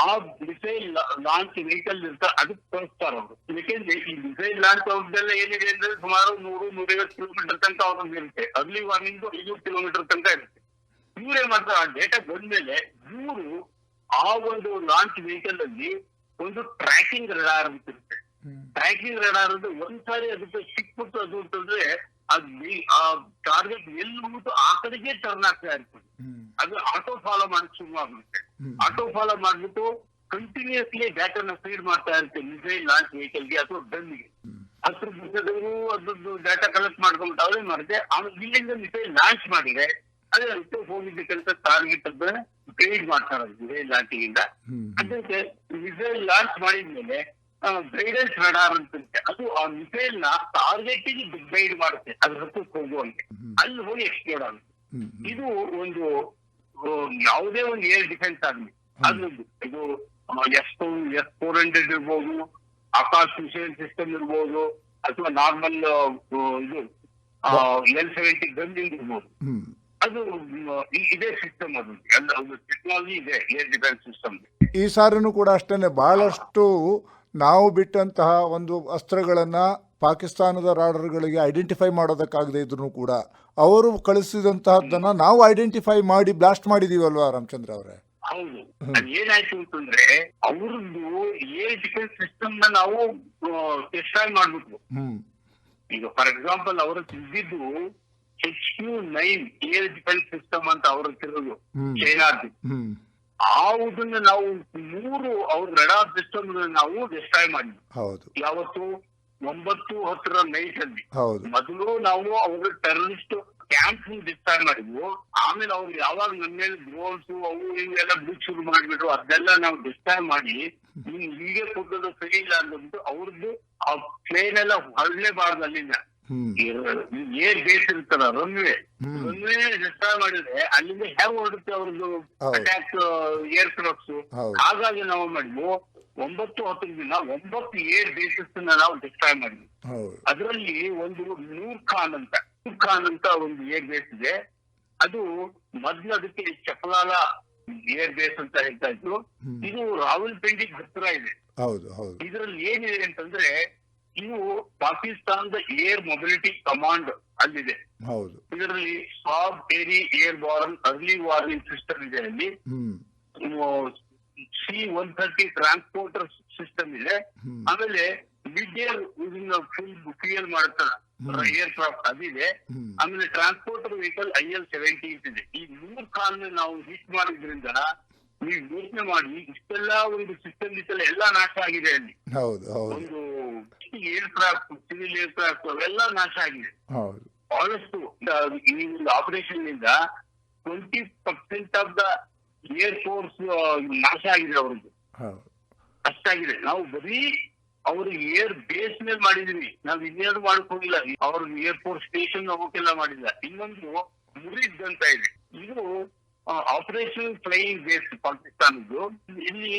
ಆ ಮಿಸೈಲ್ ಲಾಂಚ್ ವೆಹಿಕಲ್ ಇರ್ತಾರೆ ಅದಕ್ಕೆ ಕಳಿಸ್ತಾರ ಅವರು. ಯಾಕೆಂದ್ರೆ ಈ ಮಿಸೈಲ್ ಲಾಂಚ್ ಅವ್ರದ್ದೆಲ್ಲ ಏನಿದೆ ಅಂದ್ರೆ ಸುಮಾರು ನೂರು ನೂರೈವತ್ತು ಕಿಲೋಮೀಟರ್ ತನಕ ಅವ್ರದ್ದು ಇರುತ್ತೆ. ಅರ್ಲಿ ವಾರ್ನಿಂಗ್ ಐನೂರು ಕಿಲೋಮೀಟರ್ ತನಕ ಇರುತ್ತೆ. ಇವರೇ ಮಾಡ್ತಾರೆ ಆ ಡೇಟಾ ಬಂದ್ಮೇಲೆ ಇವರು ಆ ಒಂದು ಲಾಂಚ್ ವೆಹಿಕಲ್ ಅಲ್ಲಿ ಒಂದು ಟ್ರ್ಯಾಕಿಂಗ್ ರಡಾರ್ ಅಂತ ಇರುತ್ತೆ. ಟ್ರ್ಯಾಕಿಂಗ್ ರಡಾರ್ ಅಂದ್ರೆ ಒಂದ್ಸಾರಿ ಅದಕ್ಕೆ ಸಿಕ್ಬಿಟ್ಟು ಅದು ಅಂತಂದ್ರೆ ಅದು ಈ- ಆ ಟಾರ್ಗೆಟ್ ಎಲ್ಲಿ ಹೋಗುತ್ತೋ ಆ ಕಡೆಗೆ ಟರ್ನ್ ಆಗ್ತಾ ಇರ್ತದೆ ಅದು ಆಟೋ ಫಾಲೋ ಮಾಡಕ್ ಶುರು ಆಗುತ್ತೆ. ಆಟೋ ಫಾಲೋ ಮಾಡ್ಬಿಟ್ಟು ಕಂಟಿನ್ಯೂಸ್ಲಿ ಡಾಟಾನ ಫೀಡ್ ಮಾಡ್ತಾ ಇರುತ್ತೆ ಮಿಸೈಲ್ ಲಾಂಚ್ ವೆಹಿಕಲ್ಗೆ ಅಥವಾ ಗನ್ಗೆ ಹತ್ತು ದಿವಸದವರು ಅದ್ರದ್ದು ಡಾಟಾ ಕಲೆಕ್ಟ್ ಮಾಡ್ಕೊಂಡ್ಬಿಟ್ಟು ಅವರೇ ಮಾಡಿದೆ ಆಮೇಲೆ ಇಲ್ಲಿಂದ ಮಿಸೈಲ್ ಲಾಂಚ್ ಮಾಡಿದ್ರೆ ಅದೇ ಅಷ್ಟು ಹೋಗಿದ್ದಕ್ಕಂತ ಟಾರ್ಗೆಟ್ ಅಂತ ಗೈಡ್ ಮಾಡ್ತಾರೆ ಮಿಸೈಲ್ ಲಾಂಚಿಂಗ್ ಅದಕ್ಕೆ ಮಿಸೈಲ್ ಲಾಂಚ್ ಮಾಡಿದ್ಮೇಲೆ ಗೈಡೆನ್ಸ್ ರಡಾರ್ ಅಂತ ಇರುತ್ತೆ ಅದು ಆ ಮಿಸೈಲ್ನ ಟಾರ್ಗೆಟ್ ಗೈಡ್ ಮಾಡುತ್ತೆ. ಅದ್ರ ಹತ್ತು ಹೋಗುವಂತೆ ಅಲ್ಲಿ ಹೋಗಿ ಎಕ್ಸ್ಪ್ಲೋರ್ ಆಗುತ್ತೆ. ಇದು ಒಂದು ಯಾವುದೇ ಒಂದು ಏರ್ ಡಿಫೆನ್ಸ್ ಆಗಲಿ. ಅದು ಇದು ಎಸ್ ಎಸ್ ಫೋರ್ ಹಂಡ್ರೆಡ್ ಇರ್ಬೋದು ಆಕಾಶ್ ಮಿಸೈಲ್ ಸಿಸ್ಟಮ್ ಇರ್ಬೋದು ಅಥವಾ ನಾರ್ಮಲ್ ಇದು ಎಲ್ ಸೆವೆಂಟಿ ಗನ್ ಇರ್ಬೋದು. ಅದು ಇದೆ ಸಿಸ್ಟಮ್ ಅದು. ಒಂದು ಟೆಕ್ನಾಲಜಿ ಇದೆ ಏರ್ ಡಿಫೆನ್ಸ್ ಸಿಸ್ಟಮ್
ಈ ಸಾರಿನೂ ಕೂಡ ಅಷ್ಟೇ ಬಹಳಷ್ಟು ನಾವು ಬಿಟ್ಟಂತಹ ಒಂದು ಅಸ್ತ್ರಗಳನ್ನು ಪಾಕಿಸ್ತಾನದ ರಾಡರ್ಗಳಿಗೆ ಐಡೆಂಟಿಫೈ ಮಾಡೋದಕ್ಕಾಗದೇ ಇದ್ರು ಕೂಡ ಅವರು ಕಳಿಸಿದಂತಹದ್ದನ್ನು ನಾವು ಐಡೆಂಟಿಫೈ ಮಾಡಿ ಬ್ಲಾಸ್ಟ್ ಮಾಡಿದೀವಲ್ವಾ ರಾಮಚಂದ್ರ ಅವರೇ?
ಹೌದು. ಏನಾಯ್ತು ಅಂತಂದ್ರೆ ಅವ್ರದ್ದು ಏರ್ ಡಿಫೆನ್ಸ್ ಸಿಸ್ಟಮ್ನ ನಾವು ಡಿಸ್ಟ್ರಾಯ್
ಮಾಡ್ಬಿಟ್ರು
ಈಗ ಫಾರ್ ಎಕ್ಸಾಂಪಲ್ ಅವ್ರ ಇದ್ದಿದ್ದು H Q nine air defence system ಅಂತ ಅವ್ರ
ತಿರುಗು.
ಚೈನಾದ್ದು
ಹ್ಮ್
ಯಾವುದನ್ನ ನಾವು ಮೂರು ಅವ್ರ ರಡಾರ್ ಸಿಸ್ಟಮ್ ನಾವು ಡಿಸ್ಟ್ರಾಯ್ ಮಾಡಿದ್ವಿ.
ಹೌದು.
ಯಾವತ್ತು? ಒಂಬತ್ತು ಹತ್ತರ ನೈಟ್ ಅಲ್ಲಿ.
ಹೌದು.
ಮೊದಲು ನಾವು ಅವ್ರ ಟೆರರಿಸ್ಟ್ ಕ್ಯಾಂಪ್ ಡಿಸ್ಟ್ರಾಯ್ ಮಾಡಿದ್ವು. ಆಮೇಲೆ ಅವ್ರು ಯಾವಾಗ ನನ್ನ ಮೇಲೆ ಡ್ರೋನ್ಸ್ ಅವು ಇವೆಲ್ಲ ಎಲ್ಲ ಬಿಡ್ ಶುರು ಮಾಡ್ಬಿಟ್ರು ಅದೆಲ್ಲ ನಾವು ಡಿಸ್ಟ್ರಾಯ್ ಮಾಡಿ ನೀನ್ ಹೀಗೆ ಕೊಟ್ಟದ್ದು ಸರಿ ಇಲ್ಲ ಅಂದ್ಬಿಟ್ಟು ಅವ್ರದ್ದು ಆ ಪ್ಲೇನ್ ಎಲ್ಲ ಹೊರಲೇಬಾರ್ದು ಅಲ್ಲಿಂದ. ಏರ್ ಬೇಸ್ ಇರ್ತಾರ ರನ್ವೇ. ರನ್ವೇ ಡಿಸ್ಟ್ರಾಯ್ ಮಾಡಿದ್ರೆ ಅಲ್ಲಿಂದ ಹೆಂಗ್ ಹೊರಡುತ್ತೆ ಅವ್ರದ್ದು. Attack aircrafts. ಹಾಗಾಗಿ ನಾವು ಮಾಡಿದ್ವು ಒಂಬತ್ತು ಹತ್ತು ದಿನ ಒಂಬತ್ತು ಏರ್ ಬೇಸಸ್ ನಾವು ಡಿಸ್ಟ್ರಾಯ್ ಮಾಡಿದ್ವಿ. ಅದರಲ್ಲಿ ಒಂದು ನೂರ್ ಖಾನ್ ಅಂತ ನೂರ್ ಖಾನ್ ಅಂತ ಒಂದು ಏರ್ ಬೇಸ್ ಇದೆ. ಅದು ಮೊದ್ಲು ಅದಕ್ಕೆ ಚಪಲಾಲ ಏರ್ ಬೇಸ್ ಅಂತ ಹೇಳ್ತಾ ಇದ್ರು. ಇದು ರಾಹುಲ್ ರಾವಲ್ಪಿಂಡಿಗೆ ಹತ್ರ ಇದೆ. ಇದರಲ್ಲಿ ಏನಿದೆ ಅಂತಂದ್ರೆ ಇದು ಪಾಕಿಸ್ತಾನದ ಏರ್ ಮೊಬಿಲಿಟಿ ಕಮಾಂಡ್ ಅಲ್ಲಿದೆ.
ಹೌದು.
ಇದರಲ್ಲಿ ಸಾಬ್ ಏರಿ airborne early warning system ಇದೆ ಅಲ್ಲಿ. C one thirty transporter system ಇದೆ. ಆಮೇಲೆ ಮಿಡ್ ಏರ್ ಇದನ್ನ ಫುಲ್ ಫಿಯಲ್ ಮಾಡ್ತಾರೆ ಏರ್ ಕ್ರಾಫ್ಟ್ ಅದಿದೆ ಆಮೇಲೆ transporter vehicle I L seventy ಇದೆ. ಈ ಮೂರ್ ಕಾಲ್ ನಾವು ಹಿಟ್ ಮಾಡೋದ್ರಿಂದ ನೀವು ಯೋಚನೆ ಮಾಡಿ ಇಷ್ಟೆಲ್ಲ ಒಂದು ಸಿಸ್ಟಮ್ ಇಷ್ಟೆಲ್ಲ ಎಲ್ಲಾ ನಾಶ ಆಗಿದೆ ಅಲ್ಲಿ.
ಹೌದು
ಒಂದು aircraft civil aircraft ಅವೆಲ್ಲ ನಾಶ ಆಗಿದೆ. ಬಹಳಷ್ಟು ಈ ಒಂದು ಆಪರೇಷನ್ನಿಂದ twenty percent of the air force ನಾಶ ಆಗಿದೆ ಅವ್ರದ್ದು. ಅಷ್ಟಾಗಿದೆ ನಾವು ಬರೀ ಅವ್ರ ಏರ್ ಬೇಸ್ ಮೇಲೆ ಮಾಡಿದೀವಿ. ನಾವು ಇನ್ನೇನು ಮಾಡಕ್ ಹೋಗಿಲ್ಲ ಅವ್ರ ಏರ್ ಫೋರ್ಸ್ ಸ್ಟೇಷನ್ ಹೋಗಕ್ಕೆಲ್ಲ ಮಾಡಿಲ್ಲ. ಇನ್ನೊಂದು ಮುರಿದ್ ಅಂತ ಇದೆ. ಇದು ಆಪರೇಷನ್ ಫ್ಲೈಯಿಂಗ್ ಬೇಸ್ ಪಾಕಿಸ್ತಾನ ಇಲ್ಲಿ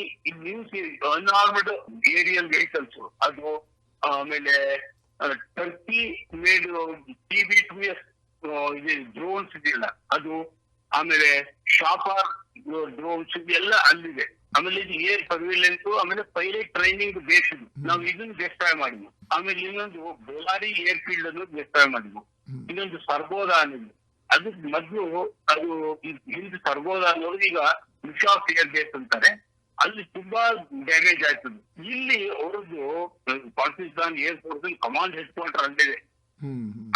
ನ್ಯೂಸ್ ಅನ್ಆರ್ಮಡ್ ಏರಿಯಲ್ ವೆಹಿಕಲ್ಸ್ ಅದು ಆಮೇಲೆ Turkey made T B two S drones ಇದೆಯಲ್ಲ ಅದು ಆಮೇಲೆ ಶಾಪಾರ್ ಡ್ರೋನ್ಸ್ ಇದೆಲ್ಲ ಅಲ್ಲಿದೆ. ಆಮೇಲೆ ಇದು ಏರ್ ಸರ್ವಿಲೆನ್ಸ್ ಆಮೇಲೆ ಪೈಲಟ್ ಟ್ರೈನಿಂಗ್ ಬೇಸ್ ಇದು. ನಾವು ಇದನ್ನ ಡಿಸ್ಟ್ರಾಯ್ ಮಾಡಿದ್ವಿ. ಆಮೇಲೆ ಇನ್ನೊಂದು ಬೋಲಾರಿ ಏರ್ ಫೀಲ್ಡ್ ಅನ್ನು ಡಿಸ್ಟ್ರಾಯ್ ಮಾಡಿದ್ವಿ. ಇನ್ನೊಂದು ಸರ್ಬೋದಾ ಅನ್ನೋದು. ಅದು ಮೊದಲು ಅದು ಹಿಂದೆ ಸರ್ಬೋದಾ ಅನ್ನೋದು ಈಗ ಏರ್ ಬೇಸ್ ಅಂತಾರೆ ಅಲ್ಲಿ ತುಂಬಾ ಡ್ಯಾಮೇಜ್ ಆಯ್ತದೆ. ಇಲ್ಲಿ ಅವ್ರದ್ದು Pakistan air force command headquarter ಅಲ್ಲಿದೆ.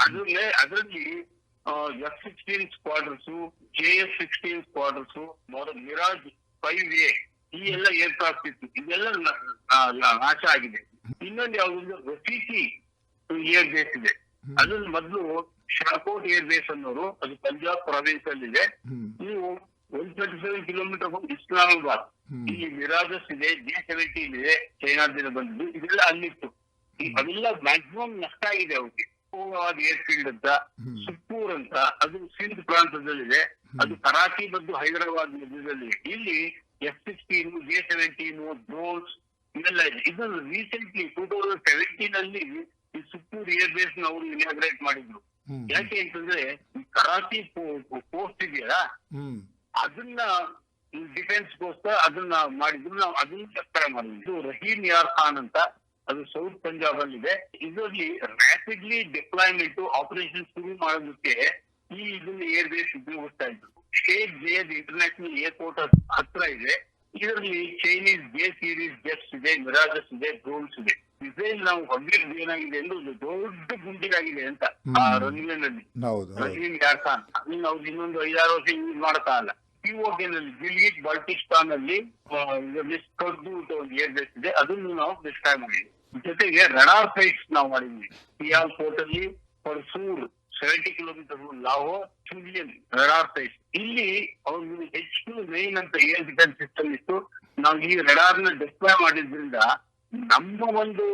ಅದ್ರಲ್ಲಿ ಅದರಲ್ಲಿ F sixteen squadrons K F sixteen squadrons Mirage five A ಈ ಎಲ್ಲ ಏರ್ ಕ್ರಾಫ್ಟ್ ಇತ್ತು. ಇದೆಲ್ಲ ನಾಶ ಆಗಿದೆ. ಇನ್ನೊಂದು ಯಾವ್ದು ರಫೀಸಿ ಏರ್ ಬೇಸ್ ಇದೆ ಅದ್ರಲ್ಲಿ ಮೊದಲು ಶಾಕೋಟ್ ಏರ್ ಬೇಸ್ ಅನ್ನೋರು ಅದು ಪಂಜಾಬ್ ಪ್ರಾವಿನ್ಸ್ ಅಲ್ಲಿ ಇದೆ ನೀವು one twenty seven kilometre from Islamabad. ಇಲ್ಲಿ ಮಿರಾಜಸ್ ಇದೆ ಜೆ ಸೆವೆಂಟೀನ್ ಇದೆ ಚೈನಾದಿಂದ ಬಂದಿದ್ದು. ಇದೆಲ್ಲ ಅಲ್ಲಿತ್ತು. ಅದೆಲ್ಲ ಮ್ಯಾಕ್ಸಿಮಮ್ ನಷ್ಟ ಆಗಿದೆ ಅವ್ರಿಗೆ. ಏರ್ ಫೀಲ್ಡ್ ಅಂತ. ಸುಪ್ಪೂರ್ ಅಂತ ಅದು ಸಿಂಧ್ ಪ್ರಾಂತದಲ್ಲಿದೆ ಅದು ಕರಾಚಿ ಮತ್ತು ಹೈದರಾಬಾದ್ ಮಧ್ಯದಲ್ಲಿ ಇಲ್ಲಿ F sixteen J seventeen drones ಇವೆಲ್ಲ ಇದೆ. ಇದನ್ನು ರೀಸೆಂಟ್ಲಿ ಟೂ ತೌಸಂಡ್ ಸೆವೆಂಟೀನ್ ಅಲ್ಲಿ ಈ ಸುಪ್ಪೂರ್ ಏರ್ ಬೇಸ್ ಅವರು ಇನಾಗ್ರೇಟ್ ಮಾಡಿದ್ರು. ಯಾಕೆ ಅಂತಂದ್ರೆ ಕರಾಟಿ ಪೋಸ್ಟ್ ಇದೆಯಲ್ಲ ಅದನ್ನ ಡಿಫೆನ್ಸ್ ಗೋಸ್ಕರ ಅದನ್ನ ಮಾಡಿದ್ರು. ನಾವು ಅದನ್ನ ಸರ್ಕಾರ ಮಾಡಿದ್ವಿ. ಇದು ರಹೀಮ್ ಯಾರ್ ಖಾನ್ ಅಂತ ಅದು ಸೌತ್ ಪಂಜಾಬ್ ಅಲ್ಲಿ ಇದೆ ಇದರಲ್ಲಿ ರ್ಯಾಪಿಡ್ಲಿ ಡಿಪ್ಲಾಯ್ಮೆಂಟ್ ಆಪರೇಷನ್ ಶುರು ಮಾಡೋದಕ್ಕೆ ಈ ಇದನ್ನ ಏರ್ ಬೇಸ್ ಉಪಯೋಗಿಸ್ತಾ ಇದ್ರು. ಸ್ಟೇಟ್ ಜೇದ್ ಇಂಟರ್ನ್ಯಾಷನಲ್ ಏರ್ಪೋರ್ಟ್ ಹತ್ರ ಇದೆ. ಇದರಲ್ಲಿ ಚೈನೀಸ್ ಜೆ ಸೀರೀಸ್ ಜೆಟ್ಸ್ ಇದೆ ಮಿರಾಜಸ್ ಇದೆ ಡ್ರೋನ್ಸ್ ಇದೆ. ಮಿಸೈಲ್ ನಾವು ಹೊಂದಿರೋದು ಏನಾಗಿದೆ ಅಂದ್ರೆ ಒಂದು ದೊಡ್ಡ ಗುಂಡಿಗಾಗಿದೆ ಅಂತ ಆ. ರನ್ವೇ ನಲ್ಲಿ ಯಾರ್ ಖಾನ್ ಅವ್ರು ಇನ್ನೊಂದು ಐದಾರು ವರ್ಷ ಯೂಸ್ ಮಾಡ್ತಾ ಇಲ್ಲ. ಪಿಒಕೆನಲ್ಲಿ ಗಿಲ್ಗಿಟ್ ಬಾಲ್ಟಿಸ್ತಾನ್ ಅಲ್ಲಿ ಕದ್ದು ಅಂತ ಒಂದು ಏರ್ ಬೇಸ್ ಇದೆ. ಅದನ್ನು ನಾವು ಡಿಸ್ಕ್ರೈಬ್ ಮಾಡಿದ್ವಿ. ಜೊತೆಗೆ ರಡಾರ್ ಸೈಟ್ಸ್ ನಾವು ಮಾಡಿದ್ವಿ. ಸಿಯಾಲ್ ಫೋರ್ಟ್ ಅಲ್ಲಿ Pasrur seventy kilometre Lahore Chunian radar sites ಇಲ್ಲಿ ಅವ್ರು ಹೆಚ್ ಟು ನೈನ್ ಅಂತ ಏರ್ ಡಿಫೆನ್ಸ್ ಸಿಸ್ಟಮ್ ಇತ್ತು. ನಾವು ಈ ರಡಾರ್ನ ಡಿಸ್ಪ್ಲೇ ಮಾಡಿದ್ರಿಂದ ನಮ್ಮ ಒಂದು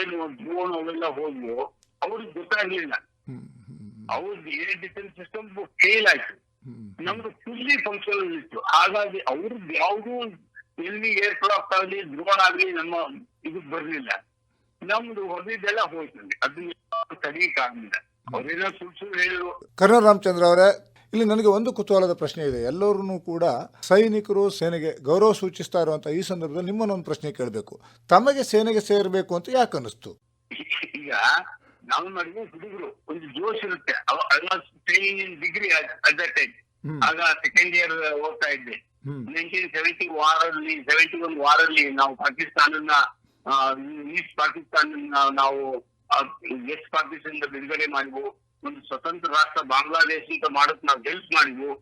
ಏನು ಡ್ರೋನ್ ಅವೆಲ್ಲ ಹೋದ್ವು ಅವ್ರಿಗೆ ಗೊತ್ತಾಗ್ಲಿಲ್ಲ. ಅವ್ರದ್ದು ಏರ್ ಡಿಫೆನ್ಸ್ ಸಿಸ್ಟಮ್ ಫೇಲ್ ಆಯ್ತು. ನಮ್ದು ಫುಲ್ಲಿ ಫಂಕ್ಷನ್ ಇತ್ತು. ಹಾಗಾಗಿ ಅವ್ರದ್ದು ಯಾವುದೂ ಎಲ್ಲಿ ಏರ್ ಕ್ರಾಫ್ಟ್ ಆಗ್ಲಿ ಡ್ರೋನ್ ಆಗಲಿ ನಮ್ಮ ಇದು ಬರ್ಲಿಲ್ಲ. ನಮ್ದು ಹೊರದಿದ್ದೆಲ್ಲ ಹೋಯ್ತು ಅದು ಸರಿ ಆಗ್ಲಿಲ್ಲ. ಅವ್ರೇನೋ ಸುಳ್ಳು ಸುಳ್ಳು ಹೇಳಿದ್ರು.
ಕರ್ನಲ್ ರಾಮಚಂದ್ರ ಅವರೇ ಇಲ್ಲಿ ನನಗೆ ಒಂದು ಕುತೂಹಲದ ಪ್ರಶ್ನೆ ಇದೆ. ಎಲ್ಲರೂ ಕೂಡ ಸೈನಿಕರು ಸೇನೆಗೆ ಗೌರವ ಸೂಚಿಸ್ತಾ ಇರುವಂತ ಈ ಸಂದರ್ಭದಲ್ಲಿ ನಿಮ್ಮನ್ನೊಂದು ಪ್ರಶ್ನೆ ಕೇಳಬೇಕು. ತಮಗೆ ಸೇನೆಗೆ ಸೇರಬೇಕು ಅಂತ ಯಾಕೆ ಅನಿಸ್ತು
ಈಗ ನಾವು ನೋಡಿದ್ರೆ ಹುಡುಗರು ಒಂದು ಜೋಶ್ ಇರುತ್ತೆ. Training in degree at that time ಆಗ ಸೆಕೆಂಡ್ ಇಯರ್ ಓದ್ತಾ ಇದ್ದೆ. ನೈನ್ಟೀನ್ ಸೆವೆಂಟಿ ವಾರಲ್ಲಿ ಸೆವೆಂಟಿ ಒನ್ ವಾರಲ್ಲಿ ನಾವು ಪಾಕಿಸ್ತಾನನ್ನ ಆ, ಈಸ್ಟ್ ಪಾಕಿಸ್ತಾನ ನಾವು ವೆಸ್ಟ್ ಪಾಕಿಸ್ತಾನದ ಬಿಡುಗಡೆ ಮಾಡಿದ್ವು. ಒಂದು ಸ್ವತಂತ್ರ ರಾಷ್ಟ್ರ ಬಾಂಗ್ಲಾದೇಶ ಅಂತ ಮಾಡಕ್ ನಾವು ಹೆಲ್ಪ್ ಮಾಡಿದ್ವು.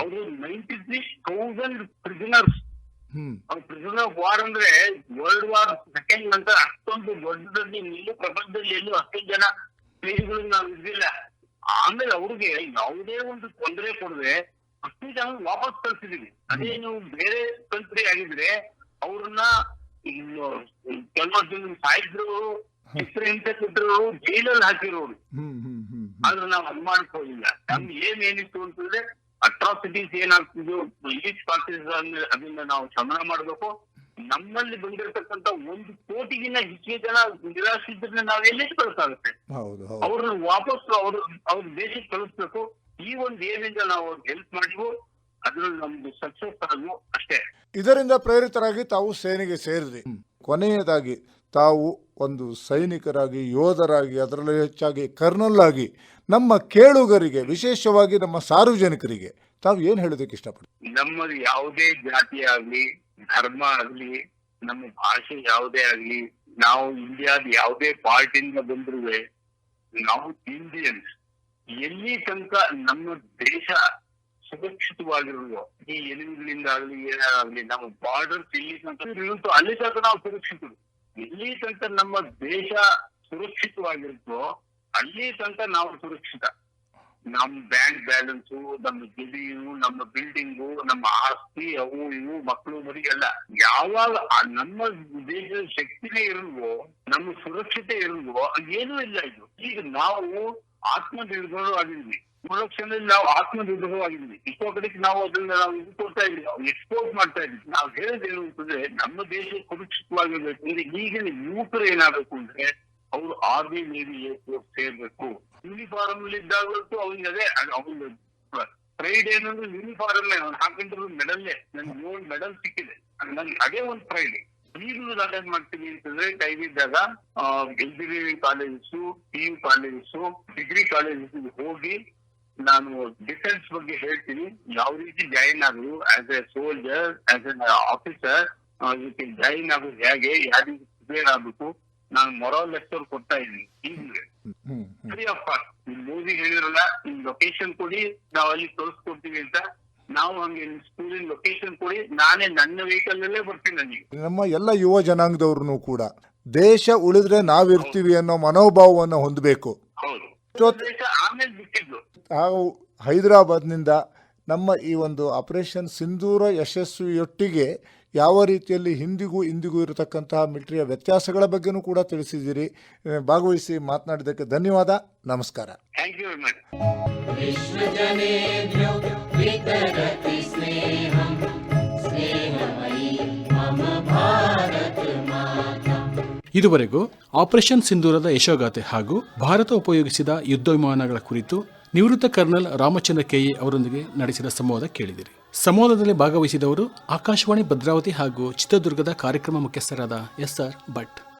ಅವರು ನೈಂಟಿ ತ್ರೀ ತೌಸಂಡ್ ಪ್ರಿಸನರ್ಸ್
ಅವ್ರು
ಪ್ರಿಸನರ್ ಆಫ್ ವಾರ್ ಅಂದ್ರೆ ವರ್ಲ್ಡ್ ವಾರ್ ಸೆಕೆಂಡ್ ನಂತರ ಅಷ್ಟೊಂದು ದೊಡ್ಡದಲ್ಲಿ ಎಲ್ಲೂ ಪ್ರಪಂಚದಲ್ಲಿ ಎಲ್ಲೂ ಅಷ್ಟೊಂದು ಜನ ಪ್ಲೇಸ್ಗಳು ನಾವು ಇದ್ದಿಲ್ಲ ಆಮೇಲೆ ಅವ್ರಿಗೆ ಯಾವುದೇ ಒಂದು ತೊಂದರೆ ಕೊಡದೆ ಅಷ್ಟು ಜನ ವಾಪಸ್ ಕಳ್ಸಿದೀವಿ. ಅದೇ ನೀವು ಬೇರೆ ಕಂಟ್ರಿ ಆಗಿದ್ರೆ ಅವ್ರನ್ನ ಕೆಲವೊಂದು ಸಾಯಿದ್ರು ಹೆಸರು ಹಿಂಸೆ ಕೊಟ್ಟರು ಜೈಲಲ್ಲಿ ಹಾಕಿರೋರು. ಆದ್ರೆ ನಾವು ಅದ್ ಮಾಡ್ಕೊಳ್ಳಿಲ್ಲ. ನಮ್ಗೆ ಏನ್ ಏನಿತ್ತು ಅಂತಂದ್ರೆ ಅಟ್ರಾಸಿಟೀಸ್ ಏನಾಗ್ತಿದ್ವು ಇಂಗ್ಲಿಷ್ ಪಾರ್ಟೀಸ್ ಅದನ್ನ ನಾವು ಶಮನ ಮಾಡ್ಬೇಕು. ನಮ್ಮಲ್ಲಿ ಬಂದಿರತಕ್ಕಂತ ಒಂದು ಕೋಟಿಗಿನ ಹೆಚ್ಚಿನ ಜನ ನಿರಾಶ್ರಿತರನ್ನ ನಾವ್ ಎಲ್ಲಿ ಕಳಿಸಾಗುತ್ತೆ?
ಹೌದು ಹೌದು.
ಅವ್ರನ್ನ ವಾಪಸ್ ಅವ್ರ ಅವ್ರ ದೇಶಕ್ಕೆ ಕಳಿಸ್ಬೇಕು. ಈ ಒಂದು ಏನಿಂದ ನಾವು ಅವ್ರಿಗೆ ಹೆಲ್ಪ್ ಮಾಡಿವೋ ಅದ್ರಲ್ಲಿ ನಮ್ದು ಸಕ್ಸಸ್ ಆದ್ವು ಅಷ್ಟೇ.
ಇದರಿಂದ ಪ್ರೇರಿತರಾಗಿ ತಾವು ಸೇನೆಗೆ ಸೇರಿದ್ರಿ. ಕೊನೆಯದಾಗಿ ತಾವು ಒಂದು ಸೈನಿಕರಾಗಿ, ಯೋಧರಾಗಿ, ಅದರಲ್ಲೂ ಹೆಚ್ಚಾಗಿ ಕರ್ನಲ್ ಆಗಿ ನಮ್ಮ ಕೇಳುಗರಿಗೆ, ವಿಶೇಷವಾಗಿ ನಮ್ಮ ಸಾರ್ವಜನಿಕರಿಗೆ ತಾವು ಏನು ಹೇಳೋದಕ್ಕೆ ಇಷ್ಟಪಡ್ತೀವಿ
ನಮ್ಮ ಯಾವುದೇ ಜಾತಿ ಆಗಲಿ, ಧರ್ಮ ಆಗಲಿ, ನಮ್ಮ ಭಾಷೆ ಯಾವುದೇ ಆಗಲಿ, ನಾವು ಇಂಡಿಯಾದ ಯಾವುದೇ ಪಾರ್ಟಿಯಿಂದ ಬಂದ್ರು ನಾವು ಇಂಡಿಯನ್ಸ್. ಎಲ್ಲಿ ತನಕ ನಮ್ಮ ದೇಶ ಸುರಕ್ಷಿತವಾಗಿರುವ ಈ ಎನಿಮಿಗಳಿಂದ ಆಗ್ಲಿ ಏನಾಗಲಿ, ನಮ್ಮ ಬಾರ್ಡರ್ ಇಲ್ಲಿ ತನಕ ಅಲ್ಲಿ ತನಕ ನಾವು ಸುರಕ್ಷಿತರು. ಎಲ್ಲಿ ತನಕ ನಮ್ಮ ದೇಶ ಸುರಕ್ಷಿತವಾಗಿರುತ್ತೋ ಅಲ್ಲಿ ತನಕ ನಾವು ಸುರಕ್ಷಿತ. ನಮ್ ಬ್ಯಾಂಕ್ ಬ್ಯಾಲೆನ್ಸ್, ನಮ್ಮ ಜಮೀನು ನಮ್ಮ ಬಿಲ್ಡಿಂಗು, ನಮ್ಮ ಆಸ್ತಿ, ಅವು ಇವು, ಮಕ್ಕಳು ಮರಿ ಎಲ್ಲ ಯಾವಾಗ ನಮ್ಮ ದೇಶದ ಶಕ್ತಿನೇ ಇರಲ್ವೋ ನಮ್ಮ ಸುರಕ್ಷತೆ ಇರಲ್ವೋ ಏನೂ ಇಲ್ಲ ಇದು. ಈಗ ನಾವು ಆತ್ಮನಿರ್ಭರ ಆಗಿದ್ವಿ ಪ್ರೊಡಕ್ಷನ್ ನಾವು ಆತ್ಮ ಆಗಿದ್ವಿ ಇಷ್ಟೋ ಕಡೆಗೆ ನಾವು ಅದನ್ನ ನಾವು ಇದು ಕೊಡ್ತಾ ಇದ್ವಿ ಎಕ್ಸ್ಪೋರ್ಟ್ ಮಾಡ್ತಾ ಇದ್ವಿ ನಾವು ಹೇಳೋದೇನು ಅಂತಂದ್ರೆ ನಮ್ಮ ದೇಶ ಸುರಕ್ಷಿತವಾಗಿರ್ಬೇಕು ಅಂದ್ರೆ, ಈಗಿನ ಯುವಕರು ಏನಾಗಬೇಕು ಅಂದ್ರೆ, ಅವರು ಆರ್ಮಿ ನೇವಿ ಏರ್ಫೋರ್ಸ್ ಸೇರ್ಬೇಕು. ಯೂನಿಫಾರ್ಮ್ ಅಲ್ಲಿ ಇದ್ದಾಗಂತೂ ಅವ್ನಿಗೆ ಅದೇ ಅವ್ನು ಪ್ರೈಡ್ ಏನಂದ್ರೆ ಯೂನಿಫಾರ್ಮ್ ಅವ್ನು ಹಾಕೊಂಡಿರೋ ಮೆಡಲ್ಲೇ ನನ್ಗೆ ಏಳು ಮೆಡಲ್ ಸಿಕ್ಕಿದೆ. ನನ್ಗೆ ಅದೇ ಒಂದು ಪ್ರೈಡ್ ಈಗಲೂ ನಾನು ಏನ್ ಮಾಡ್ತೀನಿ ಅಂತಂದ್ರೆ ಟೈಮ್ ಇದ್ದಾಗ engineering colleges P U colleges degree colleges ಹೋಗಿ ನಾನು ಡಿಫೆನ್ಸ್ ಬಗ್ಗೆ ಹೇಳ್ತೀನಿ. ಯಾವ ರೀತಿ ಜಾಯಿನ್ ಆಗೋದು as a soldier as a officer ಇದಕ್ಕೆ ಜಾಯಿನ್ ಆಗೋದು ಹೇಗೆ ಯಾವ ರೀತಿ ಪ್ರಿಪೇರ್ ಆಗ್ಬೇಕು ನಾನು ಮೊರಲ್ ಲೆಕ್ಚರ್ ಕೊಡ್ತಾ ಇದ್ದೀನಿ. ಈಗಲೇ ಫ್ರೀ ಆಫ್ ಕಾಸ್ಟ್ ಮೋದಿ ಹೇಳಿರಲ್ಲ ನಿಮ್ ಲೊಕೇಶನ್ ಕೊಡಿ ನಾವು ಅಲ್ಲಿ ತೋರಿಸ್ಕೊಡ್ತೀವಿ ಅಂತ. ನಾವು ಹಂಗೆ ನಿಮ್ ಸ್ಕೂಲಿನ ಲೊಕೇಶನ್ ಕೊಡಿ ನಾನೇ ನನ್ನ ವೆಹಿಕಲ್ ನಲ್ಲೇ ಬರ್ತೀನಿ ನನಗೆ
ನಮ್ಮ ಎಲ್ಲ ಯುವ ಜನಾಂಗದವ್ರು ಕೂಡ ದೇಶ ಉಳಿದ್ರೆ ನಾವಿರ್ತೀವಿ ಅನ್ನೋ ಮನೋಭಾವವನ್ನು ಹೊಂದಬೇಕು.
ಹೌದು. ದೇಶ ಆಮೇಲೆ ಬಿಟ್ಟಿದ್ದು
ನಾವು ಹೈದರಾಬಾದ್ನಿಂದ ನಮ್ಮ ಈ ಒಂದು ಆಪರೇಷನ್ ಸಿಂಧೂರ ಯಶಸ್ವಿಯೊಟ್ಟಿಗೆ ಯಾವ ರೀತಿಯಲ್ಲಿ ಹಿಂದಿಗೂ ಇಂದಿಗೂ ಇರತಕ್ಕಂತಹ ಮಿಲಿಟರಿಯ ವ್ಯತ್ಯಾಸಗಳ ಬಗ್ಗೆನೂ ಕೂಡ ತಿಳಿಸಿದ್ದೀರಿ. ಭಾಗವಹಿಸಿ ಮಾತನಾಡಿದ್ದಕ್ಕೆ ಧನ್ಯವಾದ. ನಮಸ್ಕಾರ.
ಥ್ಯಾಂಕ್ ಯು
ಸ್ನೇಹಂ
ಇದುವರೆಗೂ ಆಪರೇಷನ್ ಸಿಂಧೂರದ ಯಶೋಗಾಥೆ ಹಾಗೂ ಭಾರತ ಉಪಯೋಗಿಸಿದ ಯುದ್ಧ ವಿಮಾನಗಳ ಕುರಿತು ನಿವೃತ್ತ ಕರ್ನಲ್ ರಾಮಚಂದ್ರ ಕೆಎ ಅವರೊಂದಿಗೆ ನಡೆಸಿದ ಸಂವಾದ ಕೇಳಿದಿರಿ. ಸಂವಾದದಲ್ಲಿ ಭಾಗವಹಿಸಿದವರು ಆಕಾಶವಾಣಿ ಭದ್ರಾವತಿ ಹಾಗೂ ಚಿತ್ರದುರ್ಗದ ಕಾರ್ಯಕ್ರಮ ಮುಖ್ಯಸ್ಥರಾದ ಎಸ್ ಆರ್ ಭಟ್.